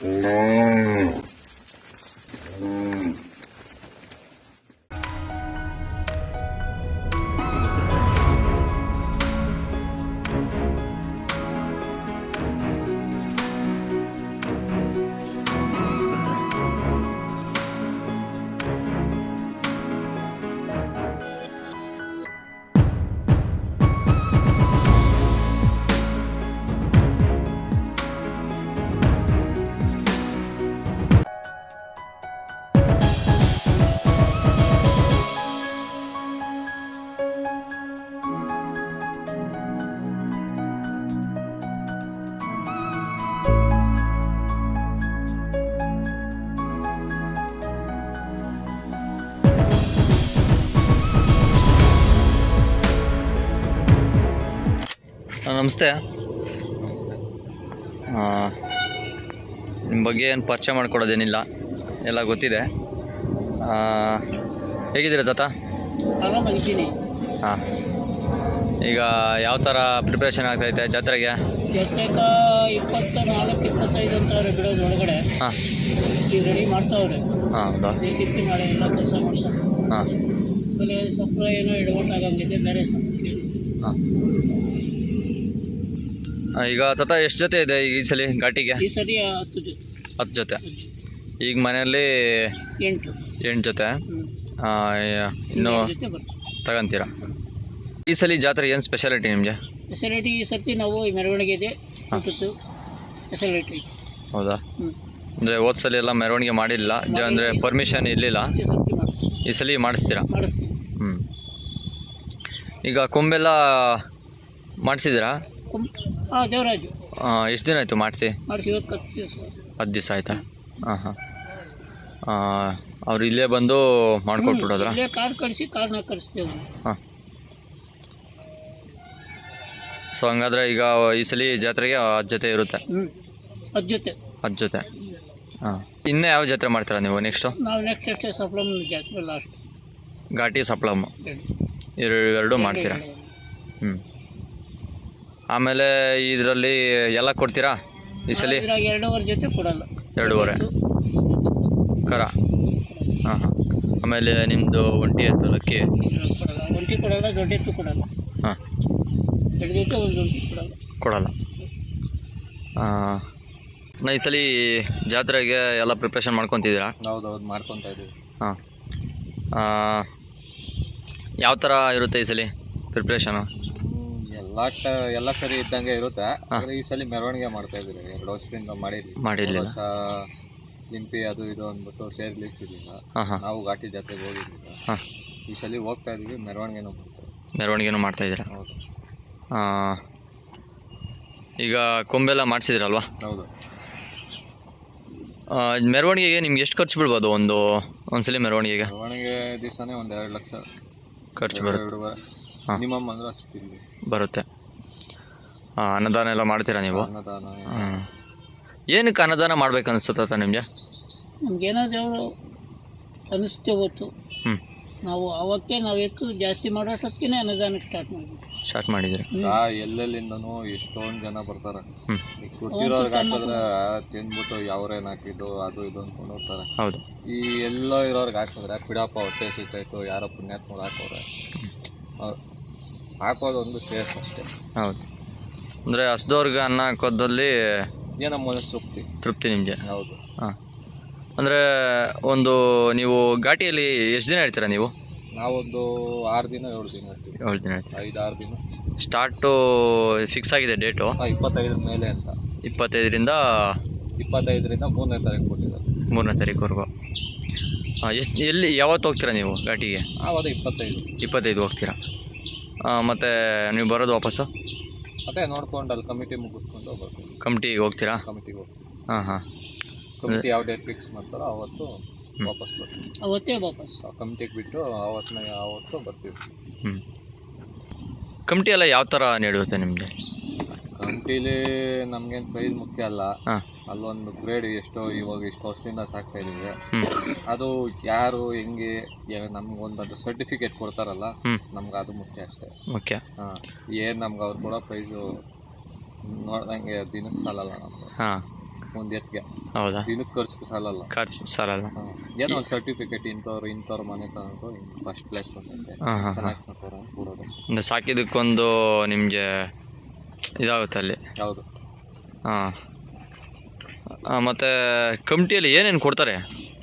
ಆ, ನಮಸ್ತೆ. ನಿಮ್ಮ ಬಗ್ಗೆ ಏನು ಪರಿಚಯ ಮಾಡ್ಕೊಡೋದೇನಿಲ್ಲ. ಎಲ್ಲ ಗೊತ್ತಿದೆ. ಹೇಗಿದ್ದೀರಾ ತಾತ? ಹಾಂ. ಈಗ ಯಾವ ಥರ ಪ್ರಿಪ್ರೇಷನ್ ಆಗ್ತೈತೆ ಜಾತ್ರೆಗೆ? ಜಾತ್ರೆಗ ಇಪ್ಪತ್ತ ನಾಲ್ಕು ಇಪ್ಪತ್ತೈದು ಬಿಡೋದು ಒಳಗಡೆ. ಹಾಂ. ಈಗ ರೆಡಿ ಮಾಡ್ತಾವ್ರೆ. ಹಾಂ ಹೌದಾ? ನಾಳೆ ಎಲ್ಲ ಕೆಲಸ ಮಾಡ್ತಾರೆ ಹಾಂ. ಆಮೇಲೆ ಏನೋ ಎಡವಟ್ಟು ಆಗಂಗಿದೆ ಬೇರೆ ಕೇಳಿ. ಹಾಂ. ಈಗ ತಾತ ಎಷ್ಟು ಜೊತೆ ಇದೆ ಈ ಸಲ ಘಾಟಿಗೆ? ಈ ಸರಿ ಹತ್ತು ಜೊತೆ. ಹತ್ತು ಜೊತೆ. ಈಗ ಮನೆಯಲ್ಲಿ ಎಂಟು. ಎಂಟು ಜೊತೆ. ಇನ್ನು ಜೊತೆ ಬರ್ತದೆ. ತಗೊಂತೀರಾ? ಈ ಸಲ ಜಾತ್ರೆ ಏನು ಸ್ಪೆಷಾಲಿಟಿ ನಿಮಗೆ? ಸ್ಪೆಷಾಲಿಟಿ ಈ ಸರ್ತಿ ನಾವು ಈ ಮೆರವಣಿಗೆ ಇದೆ. ಹಾ. ಊಟದ್ದು ಫೆಸಿಲಿಟಿ ಹೌದಾ? ಹ್ಞೂ ಅಂದರೆ ಹೋದ ಸಲ ಎಲ್ಲ ಮೆರವಣಿಗೆ ಮಾಡಿಲ್ಲ ಜ ಅಂದರೆ ಪರ್ಮಿಷನ್ ಇರಲಿಲ್ಲ. ಈ ಸರ್ತಿ ಮಾಡ್ತೀವಿ ಈ ಸಲ ಮಾಡಿಸ್ತೀರಾ? ಮಾಡಿಸ್ತೀವಿ. ಹ್ಞೂ ಈಗ ಕೊಂಬೆಲ್ಲ ಮಾಡಿಸಿದ್ದೀರಾ? ಹಾಂ ದೇವರಾಜು. ಎಷ್ಟು ದಿನ ಆಯಿತು ಮಾಡಿಸಿ? ಮಾಡಿಸಿ ಇವತ್ತು ಹತ್ತು ದಿವಸ. ಹತ್ತು ದಿವಸ ಆಯಿತಾ? ಹಾಂ ಹಾಂ. ಅವ್ರು ಇಲ್ಲೇ ಬಂದು ಮಾಡ್ಕೊಟ್ಬಿಡೋದ್ರ? ಇಲ್ಲೇ ಕಾರ್ ಕಳಿಸಿ ಕಾರ್ನ ಕಳಿಸ್ತೇವೆ ಹಾಂ. ಸೊ ಹಂಗಾದ್ರೆ ಈಗ ಈ ಸಲ ಜಾತ್ರೆಗೆ ಹತ್ತು ಜೊತೆ ಇರುತ್ತೆ? ಹತ್ತು ಜೊತೆ. ಹತ್ತು ಜೊತೆ. ಹಾಂ. ಇನ್ನೂ ಯಾವ ಜಾತ್ರೆ ಮಾಡ್ತೀರಾ ನೀವು ನೆಕ್ಸ್ಟು ನಾವು ನೆಕ್ಸ್ಟ್ ಅಷ್ಟೇ ಸಪ್ಲಮ್ ಜಾತ್ರೆ ಲಾಸ್ಟ್ ಘಾಟಿ ಸಪ್ಲಮ್ ಎರಡು. ಎರಡು ಮಾಡ್ತೀರಾ? ಹ್ಞೂ ಆಮೇಲೆ ಇದರಲ್ಲಿ ಎಲ್ಲ ಕೊಡ್ತೀರಾ ಈ ಸಲ? ಇದ್ರಾಗ ಎರಡೂವರೆ ಜೊತೆ ಕೊಡಲ್ಲ. ಎರಡೂವರೆ. ಕರ. ಹಾಂ ಹಾಂ. ಆಮೇಲೆ ನಿಮ್ಮದು ಒಂಟಿ ಎತ್ತು ಲಕ್ಕಿ ಕೊಡಲ್ಲ. ಒಂಟಿ ಕೊಡಲ್ಲ ದೊಡ್ಡ ಎತ್ತು ಕೊಡಲ್ಲ. ಹಾಂ. ಎರಡು ಜೊತೆ ಒಂದು ಒಂಟಿ ಕೊಡಲ್ಲ. ಕೊಡಲ್ಲ. ನಾ ಈ ಸಲ ಜಾತ್ರೆಗೆ ಎಲ್ಲ ಪ್ರಿಪ್ರೇಷನ್ ಮಾಡ್ಕೊತಿದ್ದೀರಾ? ಹೌದೌದು ಮಾಡ್ಕೊತಾ ಇದ್ದೀವಿ ಹಾಂ. ಯಾವ ಥರ ಇರುತ್ತೆ ಈ ಸಲ ಪ್ರಿಪ್ರೇಷನು ಎಲ್ಲ ಟ ಎಲ್ಲ ಸರಿ ಇದ್ದಂಗೆ ಇರುತ್ತೆ. ಆದ್ರೆ ಈ ಸಲ ಮೆರವಣಿಗೆ ಮಾಡ್ತಾ ಇದೀವಿ ಎರಡು ವರ್ಷದಿಂದ ಮಾಡಿದ್ವಿ ಮಾಡಿರ್ಲಿಲ್ಲ. ಲಿಂಪಿ ಅದು ಇದು ಅಂದ್ಬಿಟ್ಟು ಸೇರ್ಲಿಕ್ಕಿರ್ಲಿಲ್ಲ ನಾವು ಘಾಟಿ ಜಾತ್ರೆಗೆ ಹೋಗಿರ್ಲಿಲ್ಲ ಹಾಂ. ಈ ಸಲ ಹೋಗ್ತಾ ಇದೀವಿ ಮೆರವಣಿಗೆನೂ ಮಾಡ್ತಾ ಇದ್ದೀರಾ ಮೆರವಣಿಗೆನೂ ಮಾಡ್ತಾಯಿದ್ದೀರಾ ಹೌದು. ಈಗ ಕೊಂಬೆಲ್ಲ ಮಾಡಿಸಿದ್ರಲ್ವಾ? ಹೌದು. ಮೆರವಣಿಗೆಗೆ ನಿಮ್ಗೆ ಎಷ್ಟು ಖರ್ಚು ಬಿಡ್ಬೋದು ಒಂದು ಒಂದ್ಸಲಿ ಮೆರವಣಿಗೆಗೆ? ಮೆರವಣಿಗೆ ದಿವಸನೇ ಒಂದು ಎರಡು ಲಕ್ಷ. ಖರ್ಚು ಬರುತ್ತೆ. ಹಾಂ. ಮಿನಿಮಮ್ ಅಂದ್ರೆ ಅಷ್ಟು ಬರುತ್ತೆ. ಆ, ಅನ್ನದಾನ ಎಲ್ಲ ಮಾಡ್ತೀರಾ ನೀವು? ಅನ್ನದಾನ ಹ್ಮ್. ಏನಕ್ಕೆ ಅನ್ನದಾನ ಮಾಡ್ಬೇಕು ಅನಿಸ್ತು ತಾತ ನಿಮಗೆ? ನಮ್ಗೇನಾದ್ರು ಅನಿಸುತ್ತೆ ಹೊತ್ತು ಹ್ಞೂ ನಾವು ಅವಕ್ಕೆ ನಾವು ಎತ್ತು ಜಾಸ್ತಿ ಮಾಡೋಷ್ಟೊತ್ತಿಗೆ ಅನ್ನದಾನಕ್ಕೆ ಸ್ಟಾರ್ಟ್ ಮಾಡಿದ್ವಿ ಸ್ಟಾರ್ಟ್ ಮಾಡಿದ್ದೀರಿ. ಆ ಎಲ್ಲೆಲ್ಲಿಂದನೂ ಎಷ್ಟೊಂದು ಜನ ಬರ್ತಾರೆ. ಹ್ಞೂ ಈಗ ಗೊತ್ತಿರೋರ್ಗೆ ಹಾಕಿದ್ರೆ ತಿಂದ್ಬಿಟ್ಟು ಯಾವ್ರೇನ್ ಹಾಕಿದ್ದು ಅದು ಇದು ಅಂದ್ಕೊಂಡು ಹೋಗ್ತಾರೆ. ಹೌದು. ಈ ಎಲ್ಲ ಇರೋರ್ಗೆ ಹಾಕಿದ್ರೆ ಬಿಡಪ್ಪ ಹೊಟ್ಟೆ ಸಿಗ್ತಾಯಿತ್ತು ಯಾರೋ ಪುಣ್ಯಾತ್ಮರು ಹಾಕೋರೆ. ಅವ್ರು ಹಾಕೋದು ಒಂದು ಟೇಸ್ಟ್ ಅಷ್ಟೇ. ಹೌದು. ಅಂದರೆ ಹಸ್ದವ್ರಿಗೆ ಅನ್ನ ಹಾಕೋದಲ್ಲಿ ಏನೋ ಮನಸ್ಸು ತೃಪ್ತಿ. ನಿಮಗೆ? ಹೌದು. ಹಾಂ. ಅಂದರೆ ಒಂದು ನೀವು ಘಾಟಿಯಲ್ಲಿ ಎಷ್ಟು ದಿನ ಇರ್ತೀರಾ ನೀವು? ನಾವೊಂದು ಆರು ದಿನ ಏಳು ದಿನ ಇರ್ತೀವಿ. ಏಳು ದಿನ ಇರ್ತೀರಾ? ಐದು ಆರು ದಿನ. ಸ್ಟಾರ್ಟು ಫಿಕ್ಸ್ ಆಗಿದೆ ಡೇಟು? ಇಪ್ಪತ್ತೈದರ ಮೇಲೆ ಅಂತ. ಇಪ್ಪತ್ತೈದರಿಂದ ಇಪ್ಪತ್ತೈದರಿಂದ ಮೂರನೇ ತಾರೀಕು ಕೊಟ್ಟಿದ್ದಾರೆ. ಮೂರನೇ ತಾರೀಕುವರೆಗೂ. ಎಷ್ಟು ಎಲ್ಲಿ ಯಾವತ್ತು ಹೋಗ್ತೀರಾ ನೀವು ಘಾಟಿಗೆ? ಆವಾಗ ಇಪ್ಪತ್ತೈದು. ಇಪ್ಪತ್ತೈದು ಹೋಗ್ತೀರಾ. ಮತ್ತು ನೀವು ಬರೋದು ವಾಪಸ್ಸು? ಅದೇ ನೋಡ್ಕೊಂಡು ಅಲ್ಲಿ ಕಮಿಟಿ ಮುಗಿಸ್ಕೊಂಡು ಬರ್ತೀವಿ ಕಮಿಟಿಗೆ ಹೋಗ್ತೀರಾ? ಕಮಿಟಿಗೆ ಹೋಗ್ತೀವಿ. ಹಾಂ ಹಾಂ. ಕಮಿಟಿ ಯಾವ ಡೇಟ್ ಫಿಕ್ಸ್ ಮಾಡ್ತಾರೋ ಅವತ್ತು ವಾಪಸ್ ಬರ್ತೀವಿ. ಅವತ್ತೇ ವಾಪಸ್. ಆ ಕಮಿಟಿಗೆ ಬಿಟ್ಟು ಆವತ್ತಿನ ಯಾವತ್ತು ಬರ್ತೀವಿ. ಹ್ಞೂ ಕಮಿಟಿ ಎಲ್ಲ ಯಾವ ಥರ ನೀಡುತ್ತೆ ನಿಮಗೆ? ಕಮಿಟಿಲಿ ನಮ್ಗೇನ್ ಪ್ರೈಸ್ ಮುಖ್ಯ ಅಲ್ಲ. ಅಲ್ಲೊಂದು ಗ್ರೇಡ್ ಎಷ್ಟೋ ಇವಾಗ ಇಷ್ಟು ವರ್ಷದಿಂದ ಸಾಕ್ತಾ ಇದೀವಿ ಅದು ಯಾರು ಹೆಂಗೆ ನಮ್ಗೊಂದು ಸರ್ಟಿಫಿಕೇಟ್ ಕೊಡ್ತಾರಲ್ಲ ನಮ್ಗ್ ಅದು ಮುಖ್ಯ ಅಷ್ಟೇ. ಮುಖ್ಯ. ಏನ್ ನಮ್ಗೆ ಅವ್ರು ಕೊಡೋ ಪ್ರೈಸು ನೋಡ್ದಂಗೆ ದಿನಕ್ಕೆ ಸಾಲಲ್ಲ ನಮ್ಗೆ ಒಂದ್ ಎತ್ಗೆ. ಹೌದಾ? ದಿನಕ್ಕೆ ಖರ್ಚು ಸಾಲಲ್ಲ. ಖರ್ಚು ಸಾಲಲ್ಲ. ಏನೋ ಒಂದು ಸರ್ಟಿಫಿಕೇಟ್ ಇಂಥವ್ರು ಇಂಥವ್ರ ಮನೆ ತಗೊಂಡು ಫಸ್ಟ್ ಪ್ಲೇಸ್ ಬಂದಂತೆ. ಚೆನ್ನಾಗಿ ಕೊಡೋದು. ಅಂದರೆ ನಿಮಗೆ ಇದಾಗುತ್ತೆ ಅಲ್ಲಿ. ಹೌದು. ಹಾಂ. ಮತ್ತು ಕಮಿಟಿಯಲ್ಲಿ ಏನೇನು ಕೊಡ್ತಾರೆ?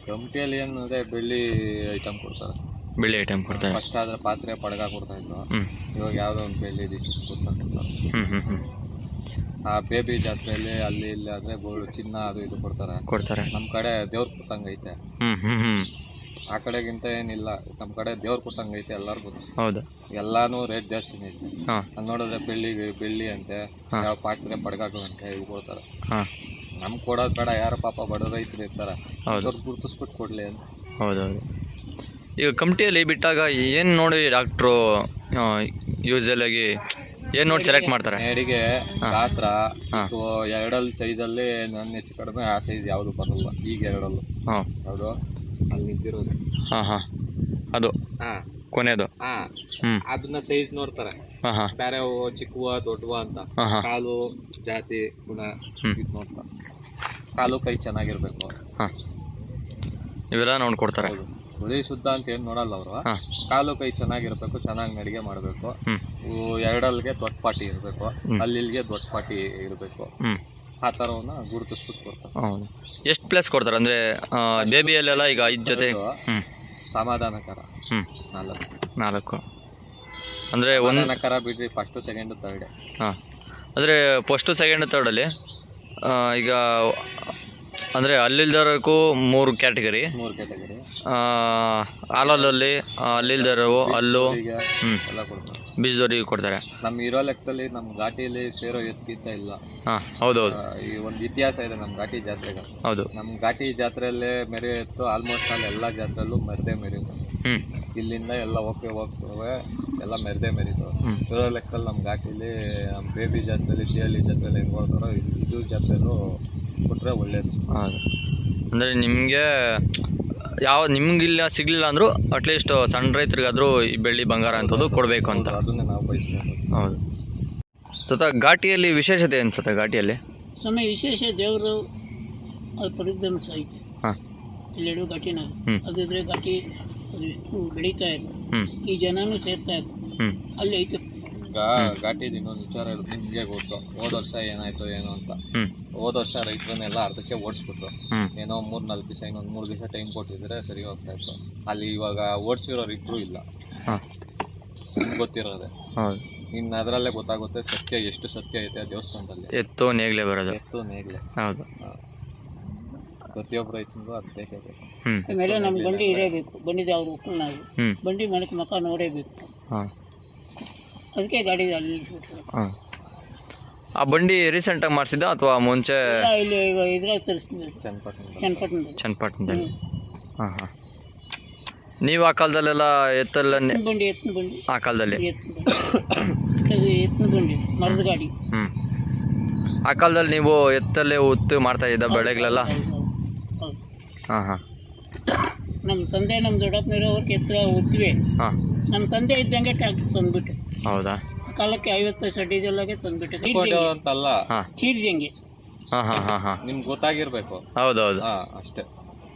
ಕಮಿಟಿಯಲ್ಲಿ ಏನು ಅದೇ ಬೆಳ್ಳಿ ಐಟಮ್ ಕೊಡ್ತಾರೆ. ಬೆಳ್ಳಿ ಐಟಮ್ ಕೊಡ್ತಾರೆ. ಫಸ್ಟ್ ಆದರೆ ಪಾತ್ರೆ ಪಡಗ ಕೊಡ್ತಾ ಇದ್ರು. ಇವಾಗ ಯಾವುದೋ ಒಂದು ಬೆಳ್ಳಿ ಡಿಶ್ ಕೊಡ್ತಾ ಕೊಡ್ತಾರೆ. ಹ್ಞೂ ಹ್ಞೂ ಹ್ಞೂ ಆ ಬೇಬಿ ಜಾತ್ರೆಯಲ್ಲಿ ಅಲ್ಲಿ ಇಲ್ಲಿ ಆದರೆ ಗೋಲ್ಡ್ ಚಿನ್ನ ಅದು ಇದು ಕೊಡ್ತಾರೆ. ಕೊಡ್ತಾರೆ. ನಮ್ಮ ಕಡೆ ದೇವ್ರ ಕೊಟ್ಟಂಗೆ ಐತೆ. ಹ್ಞೂ ಹ್ಞೂ ಹ್ಞೂ ಆ ಕಡೆಗಿಂತ ಏನಿಲ್ಲ ನಮ್ಮ ಕಡೆ ದೇವ್ರು ಕೊಟ್ಟಂಗೈತೆ ಐತೆ ಎಲ್ಲರಿಗೂ ಹೌದು. ಎಲ್ಲಾನು ರೇಟ್ ಜಾಸ್ತಿ ಐತೆ ಹಾಂ. ಅಲ್ಲಿ ನೋಡಿದ್ರೆ ಬೆಳ್ಳಿ ಬೆಳ್ಳಿ ಅಂತೆ. ಯಾವ ಪಾತ್ರೆ ಪಡಗಾಕಂತೆ ಇವು ಕೊಡ್ತಾರೆ. ಹಾಂ. ನಮ್ಗೆ ಕೊಡೋದು ಬೇಡ ಯಾರು ಪಾಪ ಬಡ ರೈತರು ಇರ್ತಾರ ಅವ್ರು ಗುರುತಿಸ್ಬಿಟ್ಟು ಕೊಡ್ಲಿ ಅಂತ. ಹೌದೌದು. ಈಗ ಕಮಿಟಿಯಲ್ಲಿ ಬಿಟ್ಟಾಗ ಏನು ನೋಡಿ ಡಾಕ್ಟ್ರು ಯೂಸಲ್ ಆಗಿ ಏನು ನೋಡಿ ಸೆಲೆಕ್ಟ್ ಮಾಡ್ತಾರೆ? ಅಡಿಗೆ ಗಾತ್ರ. ಎರಡಲ್ಲಿ ಸೈಜಲ್ಲಿ ನನ್ನ ಹೆಚ್ಚು ಕಡಿಮೆ ಆ ಸೈಜ್ ಯಾವುದು ಬರಲ್ಲ ಈಗ ಎರಡಲ್ಲೂ. ಹೌದು. ಯಾವುದು ಅಲ್ಲಿ ನಿಂತಿರೋದು. ಹಾಂ ಹಾಂ. ಅದು ಹಾ. ಕೊನೆಯದು ಹಾ. ಹ್ಞೂ ಅದನ್ನ ಸೈಜ್ ನೋಡ್ತಾರೆ. ಹಾಂ ಹಾಂ. ಬೇರೆ ಚಿಕ್ಕವ ದೊಡ್ಡವ ಅಂತ. ಹಾಂ ಹಾಂ. ಕಾಲು ಜಾತಿ ಗುಣ. ಇದು ನೋಡ್ತಾರೆ. ಕಾಲು ಕೈ ಚೆನ್ನಾಗಿರ್ಬೇಕು. ಹಾಂ. ಇವೆಲ್ಲ ನೋಡ್ಕೊಡ್ತಾರೆ ಹುಳಿ ಶುದ್ಧ ಅಂತ ಏನು ನೋಡಲ್ಲ ಅವರು. ಕಾಲು ಕೈ ಚೆನ್ನಾಗಿರ್ಬೇಕು ಚೆನ್ನಾಗಿ ನಡಿಗೆ ಮಾಡಬೇಕು. ಎರಡಲ್ಲಿಗೆ ಎರಡಲ್ಗೆ ದೊಡ್ಡ ಪಾಟಿ ಇರಬೇಕು. ಅಲ್ಲಿ ಅಲ್ಲಿಲ್ಗೆ ದೊಡ್ಡ ಪಾಟಿ ಇರಬೇಕು. ಆ ಥರವನ್ನು ಗುರುತಿಸ್ಬಿಟ್ಟು ಕೊಡ್ತಾರೆ. ಹೌದು. ಎಷ್ಟು ಪ್ಲೇಸ್ ಕೊಡ್ತಾರೆ? ಅಂದರೆ ಬೇಬಿಯಲ್ಲೆಲ್ಲ ಈಗ ಐದು ಜೊತೆ ಹ್ಞೂ ಸಮಾಧಾನಕರ. ಹ್ಞೂ ನಾಲ್ಕು. ನಾಲ್ಕು. ಅಂದರೆ ಒಂದು ಸಮಾಧಾನಕರ ಬಿಡ್ರಿ ಫಸ್ಟು ಸೆಕೆಂಡು ತರ್ಡ್ ಹಾಂ. ಅಂದರೆ ಫಸ್ಟು ಸೆಕೆಂಡ್ ತರ್ಡಲ್ಲಿ ಈಗ ಅಂದರೆ ಅಲ್ಲಿಲ್ದರಕ್ಕೂ ಮೂರು ಕ್ಯಾಟಗರಿ. ಮೂರು ಕ್ಯಾಟಗರಿ. ಹಾಲಲ್ಲಿ ಅಲ್ಲಿಲ್ದರವು ಅಲ್ಲು ಹ್ಞೂ ಎಲ್ಲ ಕೊಡ್ತಾರೆ. ಬೀಜದವರಿಗೆ ಕೊಡ್ತಾರೆ. ನಮ್ಮ ಇರೋ ಲೆಕ್ಕದಲ್ಲಿ ನಮ್ಮ ಘಾಟಿಯಲ್ಲಿ ಸೇರೋ ಎಷ್ಟು ಇಲ್ಲ. ಹಾಂ ಹೌದೌದು. ಈ ಒಂದು ಇತಿಹಾಸ ಇದೆ ನಮ್ಮ ಘಾಟಿ ಜಾತ್ರೆಗೆ. ಹೌದು. ನಮ್ಮ ಘಾಟಿ ಜಾತ್ರೆಯಲ್ಲೇ ಮೆರೆ ಎತ್ತು ಆಲ್ಮೋಸ್ಟ್ ಆಲ್ ಎಲ್ಲ ಜಾತ್ರೆಯಲ್ಲೂ ಮೆರೆದೇ ಮೆರೀತು. ಹ್ಞೂ ಇಲ್ಲಿಂದ ಎಲ್ಲ ಓಕೆ ಹೋಗ್ತವೆ ಎಲ್ಲ ಮೆರೆದೇ ಮೆರೀತು. ಇರೋ ಲೆಕ್ಕದಲ್ಲಿ ನಮ್ಮ ಘಾಟಿಲಿ ನಮ್ಮ ಬೇಬಿ ಜಾತ್ರೆಯಲ್ಲಿ ಶಿಹಳ್ಳಿ ಜಾತ್ರೆಯಲ್ಲಿ ಹೆಂಗೆ ಹೋಗ್ತಾರೋ ಇದು ಜಾತ್ರೆಯಲ್ಲೂ ಕೊಟ್ಟರೆ ಒಳ್ಳೆಯದು ಹಾಂ ಅಂದರೆ ನಿಮಗೆ ಯಾವ ನಿಮ್ಗಿಲ್ಲ ಸಿಗಲಿಲ್ಲ ಅಂದರೂ ಅಟ್ಲೀಸ್ಟ್ ಸಣ್ಣ ರೈತರಿಗಾದರೂ ಈ ಬೆಳ್ಳಿ ಬಂಗಾರ ಅಂಥದ್ದು ಕೊಡಬೇಕು ಅಂತ. ಅದನ್ನೇ ನಾವು ಬಯಸ್ತೀವಿ. ಹೌದು. ಸತ ಘಾಟಿಯಲ್ಲಿ ವಿಶೇಷತೆ ಅನ್ಸುತ್ತೆ ಘಾಟಿಯಲ್ಲಿ? ಸಮಯ ವಿಶೇಷ ದೇವರು ಅದು ಪರಿಧಂಸ ಐತೆ ಹಾಂ. ಇಲ್ಲೆರಡು ಘಾಟಿನ ಹ್ಮ್. ಅದಿದ್ರೆ ಘಾಟಿ ಅದು ಇಷ್ಟು ಬೆಳೀತಾ ಇರ್ತದೆ ಹ್ಞೂ ಈ ಜನನೂ ಸೇರ್ತಾ ಇರ್ತದೆ ಹ್ಞೂ ಅಲ್ಲಿ ಐತೆ ಈಗ ಘಾಟಿದು ಇನ್ನೊಂದು ವಿಚಾರ ಇರುತ್ತೆ ನಿಮ್ಗೆ ಗೊತ್ತು. ಹೋದ ವರ್ಷ ಏನಾಯ್ತು ಏನು ಅಂತ. ಹೋದ ವರ್ಷ ರೈತರನ್ನೆಲ್ಲ ಅರ್ಧಕ್ಕೆ ಓಡಿಸ್ಬಿಟ್ರು. ಏನೋ ಮೂರ್ ನಾಲ್ಕು ದಿವಸ ಇನ್ನೊಂದು ಮೂರು ದಿವಸ ಟೈಮ್ ಕೊಟ್ಟಿದ್ರೆ ಸರಿ ಹೋಗ್ತಾ ಇತ್ತು. ಅಲ್ಲಿ ಇವಾಗ ಓಡಿಸಿರೋರು ಇದ್ರು ಇಲ್ಲ. ಗೊತ್ತಿರೋದೇ ನಿಮ್ಗೆ ಗೊತ್ತಿರೋದೆ? ಹೌದು. ಇನ್ನು ಅದರಲ್ಲೇ ಗೊತ್ತಾಗುತ್ತೆ ಸತ್ಯ ಎಷ್ಟು ಸತ್ಯ ಐತೆ ಆ ದೇವಸ್ಥಾನದಲ್ಲಿ. ಎತ್ತು ನೇಗ್ಲೆ ಬರೋದು. ಎತ್ತು ನೇಗ್ಲೆ. ಹೌದು. ಪ್ರತಿಯೊಬ್ಬ ರೈತನಿಗೂ ಅದು ಬೇಕೇ ಬೇಕು. ಆಮೇಲೆ ನಮ್ಮ ಬಂಡಿ ಇರಬೇಕು ಬಂಡಿದ ಅವ್ರು ನಾವು. ಬಂಡಿ ಮನಕ್ಕೆ ಮಕ್ಕ ನೋಡೇಬೇಕು. ಹಾಂ. ಅದಕ್ಕೆ ಗಾಡಿ ಅಲ್ಲಿ ನಿಲ್ಸ್ಬಿಟ್ರು. ಹಾಂ. ಆ ಬಂಡಿ ರೀಸೆಂಟಾಗಿ ಮಾಡಿಸಿದ್ದ ಅಥವಾ ಮುಂಚೆ ಇಲ್ಲ ಇಲ್ಲಿ ಇದ್ರಾಗ ತರಿಸ್ತೀನಿ ಚನ್ನಪಟ್ಟಣ ಚನ್ನಪಟ್ಟಣದ ಚನ್ನಪಟ್ಟಣದಲ್ಲಿ. ಹಾಂ ಹಾಂ. ನೀವು ಆ ಕಾಲದಲ್ಲೆಲ್ಲ ಎತ್ತಲ್ಲ ನೆ- ಎತ್ತಿನ ಬಂಡಿ ಎತ್ತಿನ ಬಂಡಿ. ಆ ಕಾಲದಲ್ಲಿ? ಎತ್ತಿನ ಬಂಡಿ. ಅದು ಎತ್ತಿನ ಬಂಡಿ ಮರದ ಗಾಡಿ. ಹ್ಞೂ ಆ ಕಾಲದಲ್ಲಿ ನೀವು ಎತ್ತಲ್ಲೇ ಉತ್ತು ಮಾಡ್ತಾ ಇದ್ದ ಬೆಳೆಗಳೆಲ್ಲ? ಹೌದು, ಹೌದು, ಹೌದು. ಹಾಂ ಹಾಂ. ನಮ್ಮ ತಂದೆ ನಮ್ಮ ದೊಡ್ಡಪ್ಪನಿರೋವ್ರಿಗೆ ಎತ್ತರ ಓದ್ತೀವಿ ಹಾಂ. ನಮ್ಮ ತಂದೆ ಇದ್ದಂಗೆ ಟ್ರ್ಯಾಕ್ಟರ್ ತಂದ್ಬಿಟ್ಟು ಹೌದಾ? ಆ ಕಾಲಕ್ಕೆ ಐವತ್ತು ಪೈಸೆ ಡೀಸೆಲ್ಲಾಗೆ ತಂದ್ಬಿಟ್ಟು ಇಟ್ಕೊಂಡು ಅಂತಲ್ಲ? ಹಾಂ. ಚೀರ್ಜಂಗೆ ಹಾಂ ಹಾಂ ಹಾಂ ಹಾಂ. ನಿಮ್ಗೆ ಗೊತ್ತಾಗಿರ್ಬೇಕು. ಹೌದೌದು. ಹಾ ಅಷ್ಟೇ.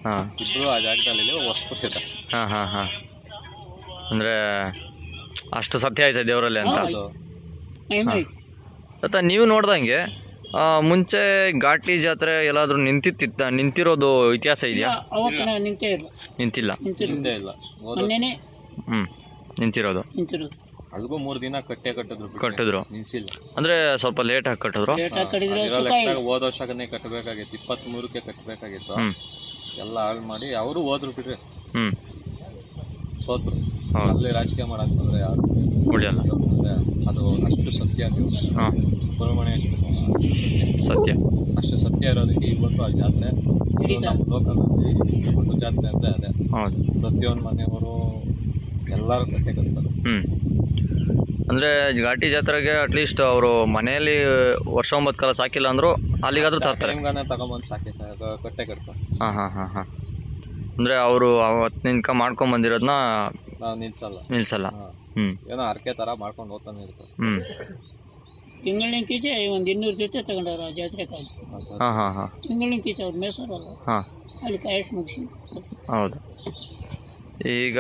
ಹಾಂ. ಇಬ್ರು ಆ ಜಾಗದಲ್ಲಿ ಹೊಸ್ಬಿಟ್ಟಿದೆ ಹಾಂ ಹಾಂ ಹಾಂ. ಅಂದರೆ ಅಷ್ಟು ಸತ್ಯ ಐತೆ ದೇವರಲ್ಲಿ ಅಂತ? ಮತ್ತು ನೀವು ನೋಡ್ದಂಗೆ ಆ, ಮುಂಚೆ ಘಾಟ್ಲಿ ಜಾತ್ರೆ ಎಲ್ಲಾದರೂ ನಿಂತಿತ್ತ ನಿಂತಿರೋದು ಇತಿಹಾಸ ಇದೆಯಾ? ನಿಂತೇ ಇಲ್ಲ. ನಿಂತಿಲ್ಲ. ನಿಂತಿರೋದು. ಹಿಂದೆ ಇಲ್ಲ. ಮೊನ್ನೆನೇ ಹ್ಞೂ ನಿಂತಿರೋದು. ನಿಂತಿರೋದು. ಅಲ್ಗೂ ಮೂರು ದಿನ ಕಟ್ಟೆ ಕಟ್ಟಿದ್ರು ಕಟ್ಟಿದ್ರು. ನಿಲ್ಸಿಲ್ಲ. ಅಂದರೆ ಸ್ವಲ್ಪ ಲೇಟಾಗಿ ಕಟ್ಟಿದ್ರು? ಲೇಟ್ ಆಗಿ ಕಟ್ಟಿದ್ರು ಹೋದ ವರ್ಷಕ್ಕನೇ ಕಟ್ಟಬೇಕಾಗಿತ್ತು ಇಪ್ಪತ್ತ್ಮೂರಕ್ಕೆ ಕಟ್ಟಬೇಕಾಗಿತ್ತು ಎಲ್ಲ ಹಾಳು ಮಾಡಿ ಅವರು ಹೋದ್ರು ಬಿಡ್ರಿ ಹ್ಮ್. ಸೋತ್ರು. ಅಲ್ಲೇ ರಾಜಕೀಯ ಮಾಡಕ್ ಬಂದ್ರೆ ಯಾರು ಉಳಿಯಲ್ಲ. ಅದು ಅಷ್ಟು ಸತ್ಯ ಸುಬ್ರಹ್ಮಣ್ಯ ಸತ್ಯ. ಅಷ್ಟು ಸತ್ಯ ಇರೋದಕ್ಕೆ ಇವತ್ತು ಆ ಜಾತ್ರೆ. ನಮ್ಮ ಒಂದು ಜಾತ್ರೆ ಅಂತ ಅದೇ. ಹೌದು. ಪ್ರತಿಯೊಂದು ಮನೆಯವರು ಎಲ್ಲರೂ ಕಟ್ಟೆ ಕಟ್ತಾರೆ. ಹ್ಞೂ ಅಂದರೆ ಘಾಟಿ ಜಾತ್ರೆಗೆ ಅಟ್ಲೀಸ್ಟ್ ಅವರು ಮನೆಯಲ್ಲಿ ವರ್ಷ ಒಂಬತ್ತು ಕಾಲ ಸಾಕಿಲ್ಲ ಅಂದರೂ ಅಲ್ಲಿಗಾದರೂ ತರ್ತಾರೆ. ತಗೊಂಬಂದು ಸಾಕಿ ಕಟ್ಟೆ ಕಟ್ತಾರೆ ಹಾಂ ಹಾಂ ಹಾಂ ಹಾಂ. ಅಂದರೆ ಅವರು ಅವತ್ತು ನಿನ್ಕ ಮಾಡ್ಕೊಂಬಂದಿರೋದನ್ನ ನಾವು ನಿಲ್ಸಲ್ಲ. ನಿಲ್ಲಿಸಲ್ಲ ಹಾ. ಹ್ಞೂ ಏನೋ ಅರ್ಕೆ ಥರ ಮಾಡ್ಕೊಂಡು ಹೋಗ್ತಾನೆ ಇರ್ತಾರೆ. ಹ್ಞೂ ತಿಂಗಳಿನಕೀಚೆ ಒಂದು ಇನ್ನೂರು ಜೊತೆ ತಗೊಂಡವ್ರು ಆ ಜಾತ್ರೆ ಕಾಯಿ ಹಾಂ ಹಾಂ ಹಾಂ. ತಿಂಗಳಿನಕೀಚೆ ಅವ್ರು ಮೇಸರಲ್ಲ. ಹಾಂ. ಅಲ್ಲಿ ಕಾಯಷ್ಟು ಮುಗಿಸಿ. ಹೌದು. ಈಗ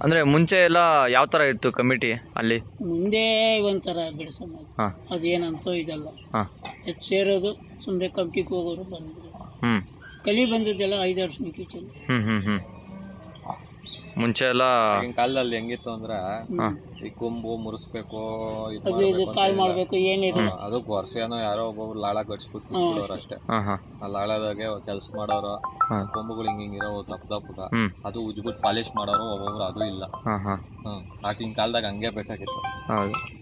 ಅಂದರೆ ಮುಂಚೆ ಎಲ್ಲ ಯಾವ ತರ ಇತ್ತು ಕಮಿಟಿ ಅಲ್ಲಿ? ಮುಂದೆ ಒಂಥರ ಬಿಡಿಸೋಣ ಹಾಂ. ಇದೆಲ್ಲ ಇದಲ್ಲ. ಹಾಂ. ಹೆಚ್ಚು ಸೇರೋದು ಸುಮ್ಮನೆ ಕಮಿಟಿಗೆ ಹೋಗೋರು ಬಂದರು. ಹ್ಞೂ ಕಲಿ ಬಂದದ್ದೆಲ್ಲ ಐದು ವರ್ಷಕ್ಕೆ ಹ್ಮ್ ಹ್ಮ್ ಹ್ಞೂ ಮುಂಚೆ ಎಲ್ಲ ಆಗಿನ ಕಾಲದಲ್ಲಿ ಹೆಂಗಿತ್ತು ಅಂದ್ರೆ ಈ ಕೊಂಬು ಮುರಿಸ್ಬೇಕು ಇದ್ ಅದು ಇದು ಮಾಡ್ಬೇಕು ಕಾಲ್ ಮಾಡಬೇಕು ಏನಿಲ್ಲ. ಅದಕ್ಕೆ ವರ್ಷಏನೋ ಯಾರೋ ಒಬ್ಬೊಬ್ರು ಲಾಳ ಕಟ್ಸ್ಬಿಟ್ಟು ಅಷ್ಟೇ. ಹಾಂ ಹಾಂ. ಆ ಲಾಳದಾಗೆ ಕೆಲಸ ಮಾಡೋರು ಹಾಂ. ಕೊಂಬುಗಳು ಹಿಂಗ್ ಹಿಂಗಿರೋ ದಪ್ಪ ದಪ್ಪಗ ಹ್ಞೂ ಅದು ಉಜ್ಬಿಟ್ಟು ಪಾಲಿಶ್ ಮಾಡೋರು ಒಬ್ಬೊಬ್ರು ಅದು ಇಲ್ಲ. ಹಾಂ ಹಾಂ. ಹ್ಮ್ ಆಗಿನ ಕಾಲದಾಗ ಹಂಗೆ ಬೇಕಾಗಿತ್ತು. ಹೌದು.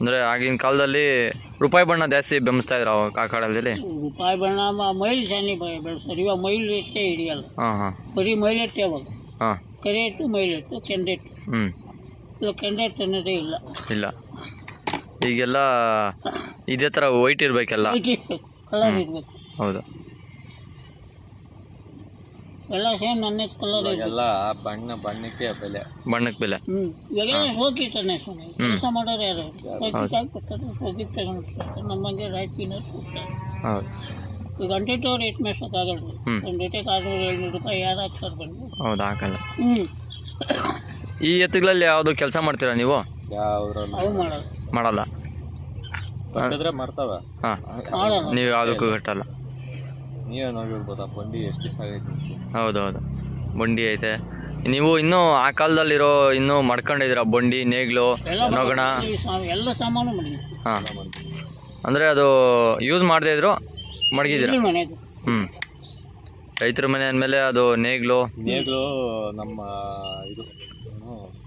ಅಂದರೆ ಆಗಿನ ಕಾಲದಲ್ಲಿ ರೂಪಾಯಿ ಬಣ್ಣ ಜಾಸ್ತಿ ಬೆಂಬಸ್ತಾ ಇದ್ರು ಅವಾಗ ಆ ಕಾಲದಲ್ಲಿ? ರೂಪಾಯಿ ಬಣ್ಣ ಮ- ಮೈಲ್ ಶಾನಿ ಬೆಳೆಸ್ತಾರೆ ಇವಾಗ ಮೈಲ್ ಎಷ್ಟೇ ಹಿಡಿಯಲ್ಲ. ಹಾಂ ಹಾಂ. ಬರೀ ಮೈಲೆಟ್ಟೆ ಅವಾಗ ಹಾಂ. ಕರೆಯಟ್ಟು ಮೈಲೆಟ್ಟು ಕೆಂಡೆಟ್ಟು. ಹ್ಞೂ ಇವಾಗ ಕೆಂಡೆಟ್ಟು ಅನ್ನೋದೇ ಇಲ್ಲ. ಇಲ್ಲ. ಈಗೆಲ್ಲ ಇದೇ ಥರ ವೈಟ್ ಇರಬೇಕೆಲ್ಲ? ವೈಟ್ ಇರ್ಬೇಕು ಕಲರ್ ಇರಬೇಕು. ಹೌದು. ಎಲ್ಲ ಸೇಮ್ ನನ್ನ ಕಲರ್ ಇರ್ಬೇಕು. ಬಣ್ಣ ಬಣ್ಣಕ್ಕೆ ಬೆಲೆ. ಬಣ್ಣಕ್ಕೆ ಬೆಲೆ. ಹ್ಞೂ ಇವಾಗೆಲ್ಲ ಶೋಕಿಸ್ತಾನೆ ಸುಮ್ಮನೆ ಕೆಲಸ ಮಾಡೋರು ಯಾರು? ಶೋಕಿಸ್ ಹಾಕ್ಬಿಡ್ತಾರೆ ಶೋಕಿಸ್ ತಗೊಂಡ್ಬಿಡ್ತಾರೆ ನಮ್ಮಂಗೆ ರಾಜಕೀಯ ಕೊಡ್ತಾರೆ. ಹೌದು. ಈಗ ಹಂಡ್ರೆಡ್ ರೇಟ್ ಮೇಸೋಕ್ಕಾಗಲ್ಲ ಹ್ಮ್. ಒಂದು ರೇಟಿಗೆ ಆರುನೂರು ಏಳ್ನೂರು ರೂಪಾಯಿ ಯಾರು ಹಾಕ್ತಾರೆ ಬಂದು. ಹೌದು ಹಾಕಲ್ಲ. ಹ್ಞೂ ಈ ಎತ್ತುಗಳಲ್ಲಿ ಯಾವುದು ಕೆಲಸ ಮಾಡ್ತೀರಾ ನೀವು? ಯಾವ್ದ್ರಲ್ಲ. ಅವು ಮಾಡೋದು ಮಾಡಲ್ಲ. ಕಟ್ಟಿದ್ರೆ ಮಾಡ್ತಾವ. ಹಾಂ. ಮಾಡಲ್ಲ. ನೀವು ಯಾವುದಕ್ಕೂ ಕಟ್ಟಲ್ಲ. ನೀವೇ ಬಂಡಿ ಎಷ್ಟು ದಿವಸ ಆಗೈತಿ ಹೌದು ಹೌದು. ಬಂಡಿ ಐತೆ. ನೀವು ಇನ್ನೂ ಆ ಕಾಲದಲ್ಲಿರೋ ಇನ್ನೂ ಮಾಡ್ಕೊಂಡಿದ್ದೀರಾ ಬಂಡಿ ನೇಗ್ಲು ಎಲ್ಲ ನೊಗಣ? ಈ ಸಾ- ಎಲ್ಲ ಸಾಮಾನು ಮಾಡಿದ್ವಿ ಹಾಂ. ಅಂದರೆ ಅದು ಯೂಸ್ ಮಾಡದೇ ಇದ್ರು? ಮಡಗಿದ್ದೀರಾ? ಮನೆದು ಹ್ಞೂ ರೈತರ ಮನೆ ಅಂದಮೇಲೆ ಅದು ನೇಗ್ಲು? ನೇಗ್ಲು ನಮ್ಮ ಇದು